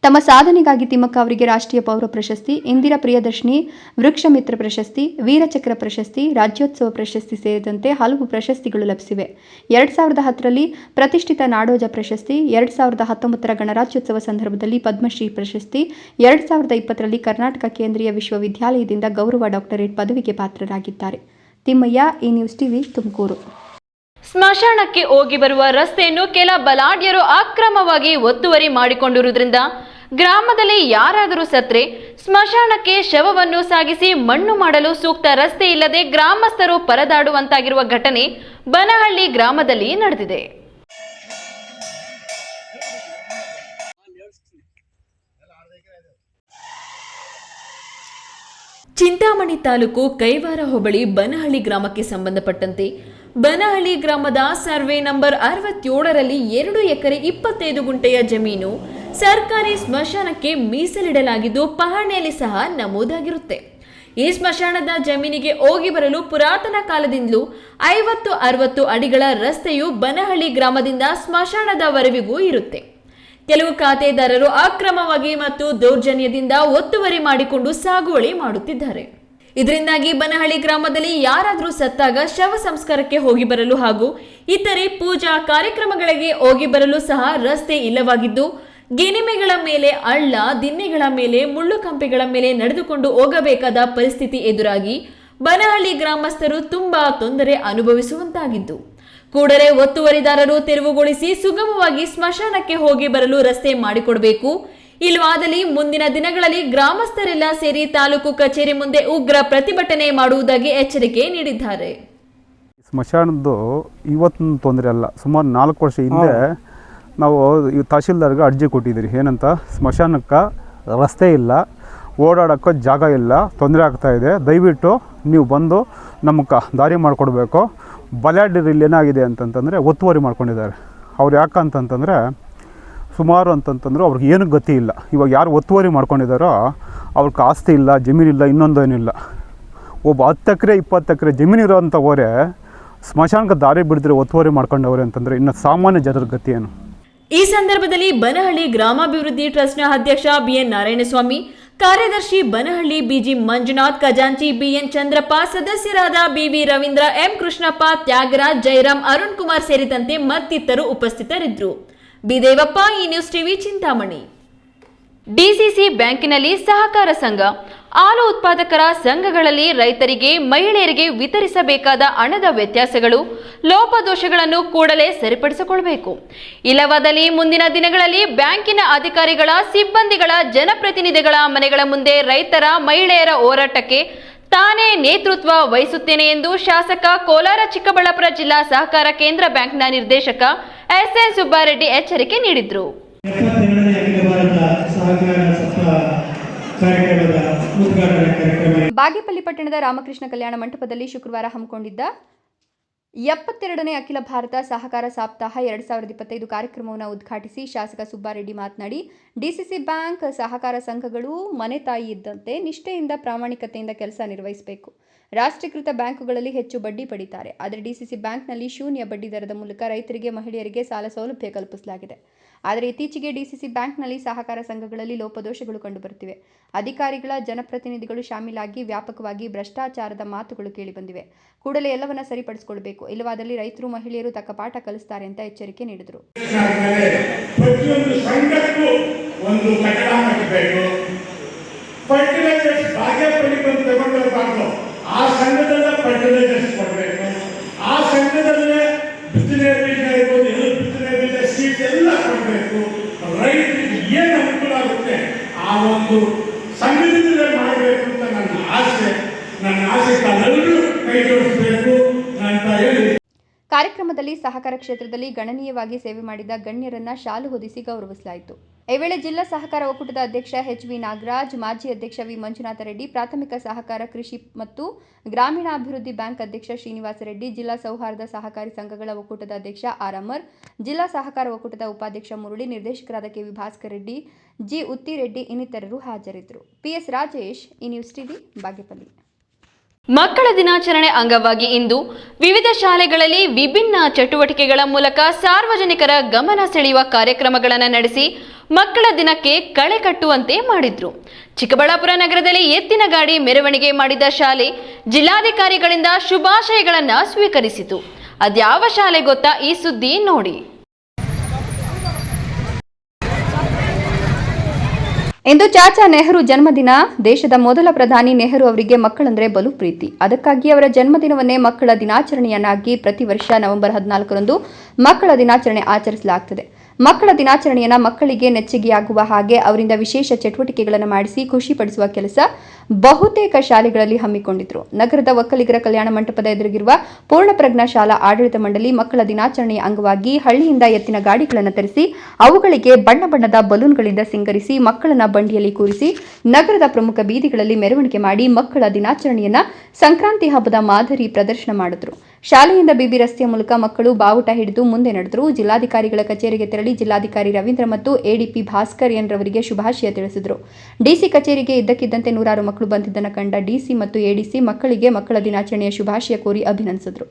ತಮ್ಮ ಸಾಧನೆಗಾಗಿ ತಿಮ್ಮಕ್ಕ ಅವರಿಗೆ ರಾಷ್ಟ್ರೀಯ ಪೌರ ಪ್ರಶಸ್ತಿ, ಇಂದಿರಾ ಪ್ರಿಯದರ್ಶಿನಿ, ವೃಕ್ಷ ಮಿತ್ರ ಪ್ರಶಸ್ತಿ, ವೀರಚಕ್ರ ಪ್ರಶಸ್ತಿ, ರಾಜ್ಯೋತ್ಸವ ಪ್ರಶಸ್ತಿ ಸೇರಿದಂತೆ ಹಲವು ಪ್ರಶಸ್ತಿಗಳು ಲಭಿಸಿವೆ. ಎರಡ್ ಸಾವಿರದ ಹತ್ತರಲ್ಲಿ ಪ್ರತಿಷ್ಠಿತ ನಾಡೋಜ ಪ್ರಶಸ್ತಿ, ಎರಡ್ ಸಾವಿರದ ಹತ್ತೊಂಬತ್ತರ ಗಣರಾಜ್ಯೋತ್ಸವ ಸಂದರ್ಭದಲ್ಲಿ ಪದ್ಮಶ್ರೀ ಪ್ರಶಸ್ತಿ, ಎರಡ್ ಸಾವಿರದ ಇಪ್ಪತ್ತರಲ್ಲಿ ಕರ್ನಾಟಕ ಕೇಂದ್ರೀಯ ವಿಶ್ವವಿದ್ಯಾಲಯದಿಂದ ಗೌರವ ಡಾಕ್ಟರೇಟ್ ಪದವಿಗೆ ಪಾತ್ರರಾಗಿದ್ದಾರೆ. ತಿಮ್ಮಯ್ಯ, ಈ ನ್ಯೂಸ್ ಟಿವಿ, ತುಮಕೂರು. ಸ್ಮಶಾನಕ್ಕೆ ಹೋಗಿ ಬರುವ ರಸ್ತೆಯನ್ನು ಕೆಲ ಬಲಾಢ್ಯರು ಅಕ್ರಮವಾಗಿ ಒತ್ತುವರಿ ಮಾಡಿಕೊಂಡಿರುವುದರಿಂದ ಗ್ರಾಮದಲ್ಲಿ ಯಾರಾದರೂ ಸತ್ರೆ ಸ್ಮಶಾನಕ್ಕೆ ಶವವನ್ನು ಸಾಗಿಸಿ ಮಣ್ಣು ಮಾಡಲು ಸೂಕ್ತ ರಸ್ತೆ ಇಲ್ಲದೆ ಗ್ರಾಮಸ್ಥರು ಪರದಾಡುವಂತಾಗಿರುವ ಘಟನೆ ಬನಹಳ್ಳಿ ಗ್ರಾಮದಲ್ಲಿ ನಡೆದಿದೆ. ಚಿಂತಾಮಣಿ ತಾಲೂಕು ಕೈವಾರ ಹೋಬಳಿ ಬನಹಳ್ಳಿ ಗ್ರಾಮಕ್ಕೆ ಸಂಬಂಧಪಟ್ಟಂತೆ ಬನಹಳ್ಳಿ ಗ್ರಾಮದ ಸರ್ವೆ ನಂಬರ್ ಅರವತ್ತೇಳರಲ್ಲಿ ಎರಡು ಎಕರೆ ಇಪ್ಪತ್ತೈದು ಗುಂಟೆಯ ಜಮೀನು ಸರ್ಕಾರಿ ಸ್ಮಶಾನಕ್ಕೆ ಮೀಸಲಿಡಲಾಗಿದ್ದು ಪಹಣಿಯಲ್ಲಿ ಸಹ ನಮೂದಾಗಿರುತ್ತೆ. ಈ ಸ್ಮಶಾನದ ಜಮೀನಿಗೆ ಹೋಗಿ ಬರಲು ಪುರಾತನ ಕಾಲದಿಂದಲೂ ಐವತ್ತು ಅರವತ್ತು ಅಡಿಗಳ ರಸ್ತೆಯು ಬನಹಳ್ಳಿ ಗ್ರಾಮದಿಂದ ಸ್ಮಶಾನದವರೆವಿಗೂ ಇರುತ್ತೆ. ಕೆಲವು ಖಾತೆದಾರರು ಅಕ್ರಮವಾಗಿ ಮತ್ತು ದೌರ್ಜನ್ಯದಿಂದ ಒತ್ತುವರಿ ಮಾಡಿಕೊಂಡು ಸಾಗುವಳಿ ಮಾಡುತ್ತಿದ್ದಾರೆ. ಇದರಿಂದಾಗಿ ಬನಹಳ್ಳಿ ಗ್ರಾಮದಲ್ಲಿ ಯಾರಾದರೂ ಸತ್ತಾಗ ಶವ ಸಂಸ್ಕಾರಕ್ಕೆ ಹೋಗಿ ಬರಲು ಹಾಗೂ ಇತರೆ ಪೂಜಾ ಕಾರ್ಯಕ್ರಮಗಳಿಗೆ ಹೋಗಿ ಬರಲು ಸಹ ರಸ್ತೆ ಇಲ್ಲವಾಗಿದ್ದು ಗಿನಿಮೆಗಳ ಮೇಲೆ ಅಳ್ಳ ದಿನ್ನೆಗಳ ಮೇಲೆ, ಮುಳ್ಳು ಕಂಪೆಗಳ ಮೇಲೆ ನಡೆದುಕೊಂಡು ಹೋಗಬೇಕಾದ ಪರಿಸ್ಥಿತಿ ಎದುರಾಗಿ ಬನಹಳ್ಳಿ ಗ್ರಾಮಸ್ಥರು ತುಂಬಾ ತೊಂದರೆ ಅನುಭವಿಸುವಂತಾಗಿದ್ದು. ಕೂಡಲೇ ಒತ್ತುವರಿದಾರರು ತೆರವುಗೊಳಿಸಿ ಸುಗಮವಾಗಿ ಸ್ಮಶಾನಕ್ಕೆ ಹೋಗಿ ಬರಲು ರಸ್ತೆ ಮಾಡಿಕೊಡಬೇಕು. ಇಲ್ಲವಾದಲ್ಲಿ ಮುಂದಿನ ದಿನಗಳಲ್ಲಿ ಗ್ರಾಮಸ್ಥರೆಲ್ಲ ಸೇರಿ ತಾಲೂಕು ಕಚೇರಿ ಮುಂದೆ ಉಗ್ರ ಪ್ರತಿಭಟನೆ ಮಾಡುವುದಾಗಿ ಎಚ್ಚರಿಕೆ ನೀಡಿದ್ದಾರೆ. ಸ್ಮಶಾನದ್ದು ಇವತ್ತಿನ ತೊಂದರೆ ಅಲ್ಲ ಸುಮಾರು ನಾಲ್ಕು ವರ್ಷ ಹಿಂದೆ ನಾವು ಈ ತಹಶೀಲ್ದಾರ್ಗೆ ಅರ್ಜಿ ಕೊಟ್ಟಿದ್ದೀರಿ. ಏನಂತ? ಸ್ಮಶಾನಕ್ಕೆ ರಸ್ತೆ ಇಲ್ಲ ಓಡಾಡೋಕ್ಕೆ ಜಾಗ ಇಲ್ಲ ತೊಂದರೆ ಆಗ್ತಾ ಇದೆ. ದಯವಿಟ್ಟು ನೀವು ಬಂದು ನಮಗೆ ದಾರಿ ಮಾಡಿಕೊಡ್ಬೇಕು. ಬಲ್ಯಾಡಿರ್ ಇಲ್ಲಿ ಏನಾಗಿದೆ ಅಂತಂತಂದರೆ ಒತ್ತುವರಿ ಮಾಡ್ಕೊಂಡಿದ್ದಾರೆ. ಅವ್ರು ಯಾಕಂತಂತಂದರೆ ಸುಮಾರು ಅಂತಂತಂದ್ರೆ ಅವ್ರಿಗೆ ಏನೂ ಗತಿ ಇಲ್ಲ. ಇವಾಗ ಯಾರು ಒತ್ತುವರಿ ಮಾಡ್ಕೊಂಡಿದ್ದಾರೋ ಅವ್ರಿಗೆ ಆಸ್ತಿ ಇಲ್ಲ ಜಮೀನಿಲ್ಲ ಇನ್ನೊಂದು ಏನಿಲ್ಲ ಒಬ್ಬ ಹತ್ತು ಎಕರೆ, ಇಪ್ಪತ್ತು ಎಕರೆ ಜಮೀನಿರೋಂಥವರೇ ಸ್ಮಶಾನಕ್ಕೆ ದಾರಿ ಬಿಡಿದ್ರೆ ಒತ್ತುವರಿ ಮಾಡ್ಕೊಂಡವ್ರೆ ಅಂತಂದರೆ ಇನ್ನು ಸಾಮಾನ್ಯ ಜನರ ಗತಿ ಏನು? ಈ ಸಂದರ್ಭದಲ್ಲಿ ಬನಹಳ್ಳಿ ಗ್ರಾಮಾಭಿವೃದ್ಧಿ ಟ್ರಸ್ಟ್ನ ಅಧ್ಯಕ್ಷ ಬಿಎನ್ ನಾರಾಯಣಸ್ವಾಮಿ, ಕಾರ್ಯದರ್ಶಿ ಬನಹಳ್ಳಿ ಬಿಜಿ ಮಂಜುನಾಥ್ ಖಜಾಂಚಿ, ಬಿಎನ್ ಚಂದ್ರಪ್ಪ, ಸದಸ್ಯರಾದ ಬಿವಿ ರವೀಂದ್ರ, ಎಂ ಕೃಷ್ಣಪ್ಪ, ತ್ಯಾಗರಾಜ್, ಜಯರಾಮ್, ಅರುಣ್ ಕುಮಾರ್ ಸೇರಿದಂತೆ ಮತ್ತಿತರರು ಉಪಸ್ಥಿತರಿದ್ದರು. ಬಿದೇವಪ್ಪ ಈ ನ್ಯೂಸ್ ಟಿವಿ ಚಿಂತಾಮಣಿ. ಡಿಸಿಸಿ ಬ್ಯಾಂಕಿನಲ್ಲಿ ಸಹಕಾರ ಸಂಘ, ಹಾಲು ಉತ್ಪಾದಕರ ಸಂಘಗಳಲ್ಲಿ ರೈತರಿಗೆ, ಮಹಿಳೆಯರಿಗೆ ವಿತರಿಸಬೇಕಾದ ಹಣದ ವ್ಯತ್ಯಾಸಗಳು, ಲೋಪದೋಷಗಳನ್ನು ಕೂಡಲೇ ಸರಿಪಡಿಸಿಕೊಳ್ಳಬೇಕು ಇಲ್ಲವಾದಲ್ಲಿ ಮುಂದಿನ ದಿನಗಳಲ್ಲಿ ಬ್ಯಾಂಕಿನ ಅಧಿಕಾರಿಗಳ, ಸಿಬ್ಬಂದಿಗಳ, ಜನಪ್ರತಿನಿಧಿಗಳ ಮನೆಗಳ ಮುಂದೆ ರೈತರ, ಮಹಿಳೆಯರ ಹೋರಾಟಕ್ಕೆ ತಾನೇ ನೇತೃತ್ವ ವಹಿಸುತ್ತೇನೆ ಎಂದು ಶಾಸಕ ಕೋಲಾರ ಚಿಕ್ಕಬಳ್ಳಾಪುರ ಜಿಲ್ಲಾ ಸಹಕಾರ ಕೇಂದ್ರ ಬ್ಯಾಂಕ್ನ ನಿರ್ದೇಶಕ ಎಸ್ಎನ್ ಸುಬ್ಬಾರೆಡ್ಡಿ ಎಚ್ಚರಿಕೆ ನೀಡಿದರು. ಬಾಗೇಪಲ್ಲಿ ಪಟ್ಟಣದ ರಾಮಕೃಷ್ಣ ಕಲ್ಯಾಣ ಮಂಟಪದಲ್ಲಿ ಶುಕ್ರವಾರ ಹಮ್ಮಿಕೊಂಡಿದ್ದ ಎಪ್ಪತ್ತೆರಡನೇ ಅಖಿಲ ಭಾರತ ಸಹಕಾರ ಸಪ್ತಾಹ ಎರಡು ಸಾವಿರದ ಇಪ್ಪತ್ತೈದು ಕಾರ್ಯಕ್ರಮವನ್ನು ಉದ್ಘಾಟಿಸಿ ಶಾಸಕ ಸುಬ್ಬಾರೆಡ್ಡಿ ಮಾತನಾಡಿ, ಡಿಸಿಸಿ ಬ್ಯಾಂಕ್ ಸಹಕಾರ ಸಂಘಗಳು ಮನೆ ತಾಯಿ ಇದ್ದಂತೆ ನಿಷ್ಠೆಯಿಂದ ಪ್ರಾಮಾಣಿಕತೆಯಿಂದ ಕೆಲಸ ನಿರ್ವಹಿಸಬೇಕು. ರಾಷ್ಟ್ರೀಕೃತ ಬ್ಯಾಂಕುಗಳಲ್ಲಿ ಹೆಚ್ಚು ಬಡ್ಡಿ ಪಡಿತಾರೆ. ಆದರೆ ಡಿಸಿಸಿ ಬ್ಯಾಂಕ್ನಲ್ಲಿ ಶೂನ್ಯ ಬಡ್ಡಿ ದರದ ಮೂಲಕ ರೈತರಿಗೆ, ಮಹಿಳೆಯರಿಗೆ ಸಾಲ ಸೌಲಭ್ಯ ಕಲ್ಪಿಸಲಾಗಿದೆ. ಆದರೆ ಇತ್ತೀಚೆಗೆ ಡಿಸಿಸಿ ಬ್ಯಾಂಕ್ನಲ್ಲಿ ಸಹಕಾರ ಸಂಘಗಳಲ್ಲಿ ಲೋಪದೋಷಗಳು ಕಂಡುಬರುತ್ತಿವೆ. ಅಧಿಕಾರಿಗಳ, ಜನಪ್ರತಿನಿಧಿಗಳು ಶಾಮೀಲಾಗಿ ವ್ಯಾಪಕವಾಗಿ ಭ್ರಷ್ಟಾಚಾರದ ಮಾತುಗಳು ಕೇಳಿಬಂದಿವೆ. ಕೂಡಲೇ ಎಲ್ಲವನ್ನ ಸರಿಪಡಿಸಿಕೊಳ್ಳಬೇಕು ಇಲ್ಲವಾದಲ್ಲಿ ರೈತರು, ಮಹಿಳೆಯರು ತಕ್ಕ ಪಾಠ ಕಲಿಸ್ತಾರೆ ಅಂತ ಎಚ್ಚರಿಕೆ ನೀಡಿದರು. ಒಂದು ಆ ಸಂಘದಲ್ಲೇ ಫರ್ಟಿಲೈಸರ್ಸ್ ಕೊಡಬೇಕು ಆ ಸಂಘದಲ್ಲೇ ಬಿತ್ತನೆ ಬೀಜ ಇರ್ಬೋದು, ಎಲ್ಲ ಬಿತ್ತನೆ ಬೀಜ ಸೀಟ್ ಎಲ್ಲ ಕೊಡಬೇಕು. ರೈತರಿಗೆ ಏನು ಅನುಕೂಲ ಆಗುತ್ತೆ? ಆ ಒಂದು ಸಂಘದಿಂದಲೇ ಮಾಡಬೇಕು ಅಂತ ನನ್ನ ಆಸೆ. ನನ್ನ ಆಸೆ ತಾವೆಲ್ಲರೂ ಕೈ ಜೋಡಿಸಬೇಕು ಅಂತ ಹೇಳಿ. ಕಾರ್ಯಕ್ರಮದಲ್ಲಿ ಸಹಕಾರ ಕ್ಷೇತ್ರದಲ್ಲಿ ಗಣನೀಯವಾಗಿ ಸೇವೆ ಮಾಡಿದ ಗಣ್ಯರನ್ನ ಶಾಲು ಹೊದಿಸಿ ಗೌರವಿಸಲಾಯಿತು. ಈ ವೇಳೆ ಜಿಲ್ಲಾ ಸಹಕಾರ ಒಕ್ಕೂಟದ ಅಧ್ಯಕ್ಷ ಎಚ್ ವಿ ನಾಗರಾಜ್, ಮಾಜಿ ಅಧ್ಯಕ್ಷ ವಿ ಮಂಜುನಾಥ ರೆಡ್ಡಿ, ಪ್ರಾಥಮಿಕ ಸಹಕಾರ ಕೃಷಿ ಮತ್ತು ಗ್ರಾಮೀಣಾಭಿವೃದ್ಧಿ ಬ್ಯಾಂಕ್ ಅಧ್ಯಕ್ಷ ಶ್ರೀನಿವಾಸ ರೆಡ್ಡಿ, ಜಿಲ್ಲಾ ಸೌಹಾರ್ದ ಸಹಕಾರಿ ಸಂಘಗಳ ಒಕ್ಕೂಟದ ಅಧ್ಯಕ್ಷ ಆರ್ ಅಮರ್, ಜಿಲ್ಲಾ ಸಹಕಾರ ಒಕ್ಕೂಟದ ಉಪಾಧ್ಯಕ್ಷ ಮುರಳಿ, ನಿರ್ದೇಶಕರಾದ ಕೆವಿ ಭಾಸ್ಕರ್ ರೆಡ್ಡಿ, ಜಿ ಉತ್ತಿರೆಡ್ಡಿ ಇನ್ನಿತರರು ಹಾಜರಿದ್ದರು. ಪಿಎಸ್ ರಾಜೇಶ್, ಈ ನ್ಯೂಸ್ ಟಿವಿ ಬಾಗೇಪಲ್ಲಿ. ಮಕ್ಕಳ ದಿನಾಚರಣೆ ಅಂಗವಾಗಿ ಇಂದು ವಿವಿಧ ಶಾಲೆಗಳಲ್ಲಿ ವಿಭಿನ್ನ ಚಟುವಟಿಕೆಗಳ ಮೂಲಕ ಸಾರ್ವಜನಿಕರ ಗಮನ ಸೆಳೆಯುವ ಕಾರ್ಯಕ್ರಮಗಳನ್ನು ನಡೆಸಿ ಮಕ್ಕಳ ದಿನಕ್ಕೆ ಕಳೆ ಕಟ್ಟುವಂತೆ ಮಾಡಿದ್ರು. ಚಿಕ್ಕಬಳ್ಳಾಪುರ ನಗರದಲ್ಲಿ ಎತ್ತಿನ ಗಾಡಿ ಮೆರವಣಿಗೆ ಮಾಡಿದ ಶಾಲೆ ಜಿಲ್ಲಾಧಿಕಾರಿಗಳಿಂದ ಶುಭಾಶಯಗಳನ್ನು ಸ್ವೀಕರಿಸಿತು. ಅದ್ಯಾವ ಶಾಲೆ ಗೊತ್ತಾ ಈ ಸುದ್ದಿ ನೋಡಿ. ಇಂದು ಚಾಚಾ ನೆಹರು ಜನ್ಮದಿನ. ದೇಶದ ಮೊದಲ ಪ್ರಧಾನಿ ನೆಹರು ಅವರಿಗೆ ಮಕ್ಕಳಂದ್ರೆ ಬಲು ಪ್ರೀತಿ. ಅದಕ್ಕಾಗಿ ಅವರ ಜನ್ಮದಿನವನ್ನೇ ಮಕ್ಕಳ ದಿನಾಚರಣೆಯನ್ನಾಗಿ ಪ್ರತಿ ವರ್ಷ ನವೆಂಬರ್ ಹದಿನಾಲ್ಕರಂದು ಮಕ್ಕಳ ದಿನಾಚರಣೆ ಆಚರಿಸಲಾಗುತ್ತದೆ ಮಕ್ಕಳ ದಿನಾಚರಣೆಯನ್ನು ಮಕ್ಕಳಿಗೆ ನೆಚ್ಚಿಗೆಯಾಗುವ ಹಾಗೆ ಅವರಿಂದ ವಿಶೇಷ ಚಟುವಟಿಕೆಗಳನ್ನು ಮಾಡಿಸಿ ಖುಷಿಪಡಿಸುವ ಕೆಲಸ ಬಹುತೇಕ ಶಾಲೆಗಳಲ್ಲಿ ಹಮ್ಮಿಕೊಂಡಿದ್ರು. ನಗರದ ಒಕ್ಕಲಿಗರ ಕಲ್ಯಾಣ ಮಂಟಪದ ಎದುರಿಗಿರುವ ಪೂರ್ಣಪ್ರಜ್ಞಾ ಶಾಲಾ ಆಡಳಿತ ಮಂಡಳಿ ಮಕ್ಕಳ ದಿನಾಚರಣೆಯ ಅಂಗವಾಗಿ ಹಳ್ಳಿಯಿಂದ ಎತ್ತಿನ ಗಾಡಿಗಳನ್ನು ತರಿಸಿ, ಅವುಗಳಿಗೆ ಬಣ್ಣ ಬಣ್ಣದ ಬಲೂನ್ಗಳಿಂದ ಸಿಂಗರಿಸಿ, ಮಕ್ಕಳನ್ನ ಬಂಡಿಯಲ್ಲಿ ಕೂರಿಸಿ, ನಗರದ ಪ್ರಮುಖ ಬೀದಿಗಳಲ್ಲಿ ಮೆರವಣಿಗೆ ಮಾಡಿ ಮಕ್ಕಳ ದಿನಾಚರಣೆಯನ್ನ ಸಂಕ್ರಾಂತಿ ಹಬ್ಬದ ಮಾದರಿ ಪ್ರದರ್ಶನ ಮಾಡಿದ್ರು. ಶಾಲೆಯಿಂದ ಬಿಬಿ ರಸ್ತೆಯ ಮೂಲಕ ಮಕ್ಕಳು ಬಾವುಟ ಹಿಡಿದು ಮುಂದೆ ನಡೆದರು. ಜಿಲ್ಲಾಧಿಕಾರಿಗಳ ಕಚೇರಿಗೆ ತೆರಳಿ ಜಿಲ್ಲಾಧಿಕಾರಿ ರವೀಂದ್ರ ಮತ್ತು ಎಡಿಪಿ ಭಾಸ್ಕರ್ ಎನ್ ರವರಿಗೆ ಶುಭಾಶಯ ತಿಳಿಸಿದರು. ಡಿಸಿ ಕಚೇರಿಗೆ ಇದ್ದಕ್ಕಿದ್ದಂತೆ ನೂರಾರು ಮಕ್ಕಳು ಬಂದಿದ್ದನ್ನು ಕಂಡ ಡಿಸಿ ಮತ್ತು ಎಡಿಸಿ ಮಕ್ಕಳಿಗೆ ಮಕ್ಕಳ ದಿನಾಚರಣೆಯ ಶುಭಾಶಯ ಕೋರಿ ಅಭಿನಂದಿಸಿದರು.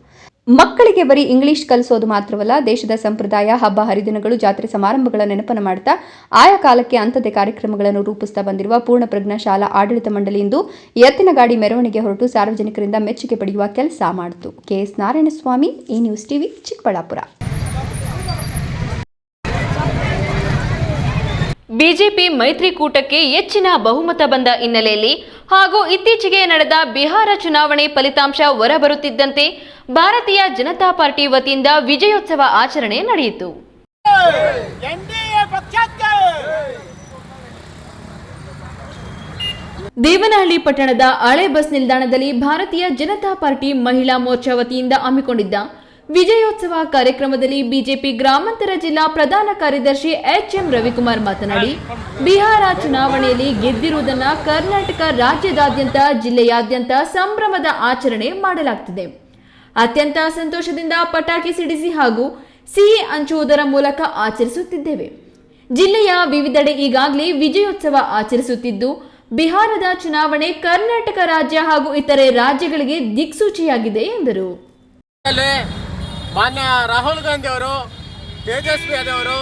ಮಕ್ಕಳಿಗೆ ಬರೀ ಇಂಗ್ಲಿಷ್ ಕಲಿಸೋದು ಮಾತ್ರವಲ್ಲ, ದೇಶದ ಸಂಪ್ರದಾಯ, ಹಬ್ಬ, ಹರಿದಿನಗಳು, ಜಾತ್ರೆ ಸಮಾರಂಭಗಳ ನೆನಪನ್ನು ಮಾಡ್ತಾ ಆಯಾ ಕಾಲಕ್ಕೆ ಅಂಥದ್ದೇ ಕಾರ್ಯಕ್ರಮಗಳನ್ನು ರೂಪಿಸ್ತಾ ಬಂದಿರುವ ಪೂರ್ಣ ಪ್ರಜ್ಞಾ ಶಾಲಾ ಆಡಳಿತ ಮಂಡಳಿ ಇಂದು ಎತ್ತಿನ ಗಾಡಿ ಮೆರವಣಿಗೆ ಹೊರಟು ಸಾರ್ವಜನಿಕರಿಂದ ಮೆಚ್ಚುಗೆ ಪಡೆಯುವ ಕೆಲಸ ಮಾಡಿತು. ಕೆಎಸ್ ನಾರಾಯಣಸ್ವಾಮಿ ಈ ನ್ಯೂಸ್ ಟಿವಿ, ಚಿಕ್ಕಬಳ್ಳಾಪುರ. ಬಿಜೆಪಿ ಮೈತ್ರಿಕೂಟಕ್ಕೆ ಹೆಚ್ಚಿನ ಬಹುಮತ ಬಂದ ಹಿನ್ನೆಲೆಯಲ್ಲಿ ಹಾಗೂ ಇತ್ತೀಚೆಗೆ ನಡೆದ ಬಿಹಾರ ಚುನಾವಣೆ ಫಲಿತಾಂಶ ಹೊರಬರುತ್ತಿದ್ದಂತೆ ಭಾರತೀಯ ಜನತಾ ಪಾರ್ಟಿ ವತಿಯಿಂದ ವಿಜಯೋತ್ಸವ ಆಚರಣೆ ನಡೆಯಿತು. ದೇವನಹಳ್ಳಿ ಪಟ್ಟಣದ ಹಳೆ ಬಸ್ ನಿಲ್ದಾಣದಲ್ಲಿ ಭಾರತೀಯ ಜನತಾ ಪಾರ್ಟಿ ಮಹಿಳಾ ಮೋರ್ಚಾ ವತಿಯಿಂದ ಹಮ್ಮಿಕೊಂಡಿದ್ದ ವಿಜಯೋತ್ಸವ ಕಾರ್ಯಕ್ರಮದಲ್ಲಿ ಬಿಜೆಪಿ ಗ್ರಾಮಾಂತರ ಜಿಲ್ಲಾ ಪ್ರಧಾನ ಕಾರ್ಯದರ್ಶಿ ಎಚ್ ಎಂ ರವಿಕುಮಾರ್ ಮಾತನಾಡಿ, ಬಿಹಾರ ಚುನಾವಣೆಯಲ್ಲಿ ಗೆದ್ದಿರುವುದನ್ನ ಕರ್ನಾಟಕ ರಾಜ್ಯದಾದ್ಯಂತ ಜಿಲ್ಲೆಯಾದ್ಯಂತ ಸಂಭ್ರಮದ ಆಚರಣೆ ಮಾಡಲಾಗುತ್ತಿದೆ ಅತ್ಯಂತ ಸಂತೋಷದಿಂದ ಪಟಾಕಿ ಸಿಡಿಸಿ ಹಾಗೂ ಸಿಹಿ ಹಂಚುವುದರ ಮೂಲಕ ಆಚರಿಸುತ್ತಿದ್ದೇವೆ. ಜಿಲ್ಲೆಯ ವಿವಿಧೆಡೆ ಈಗಾಗಲೇ ವಿಜಯೋತ್ಸವ ಆಚರಿಸುತ್ತಿದ್ದು, ಬಿಹಾರದ ಚುನಾವಣೆ ಕರ್ನಾಟಕ ರಾಜ್ಯ ಹಾಗೂ ಇತರೆ ರಾಜ್ಯಗಳಿಗೆ ದಿಕ್ಸೂಚಿಯಾಗಿದೆ ಎಂದರು. ಮಾನ್ಯ ರಾಹುಲ್ ಗಾಂಧಿ ಅವರು, ತೇಜಸ್ವಿ ಯಾದವ್ ಅವರು,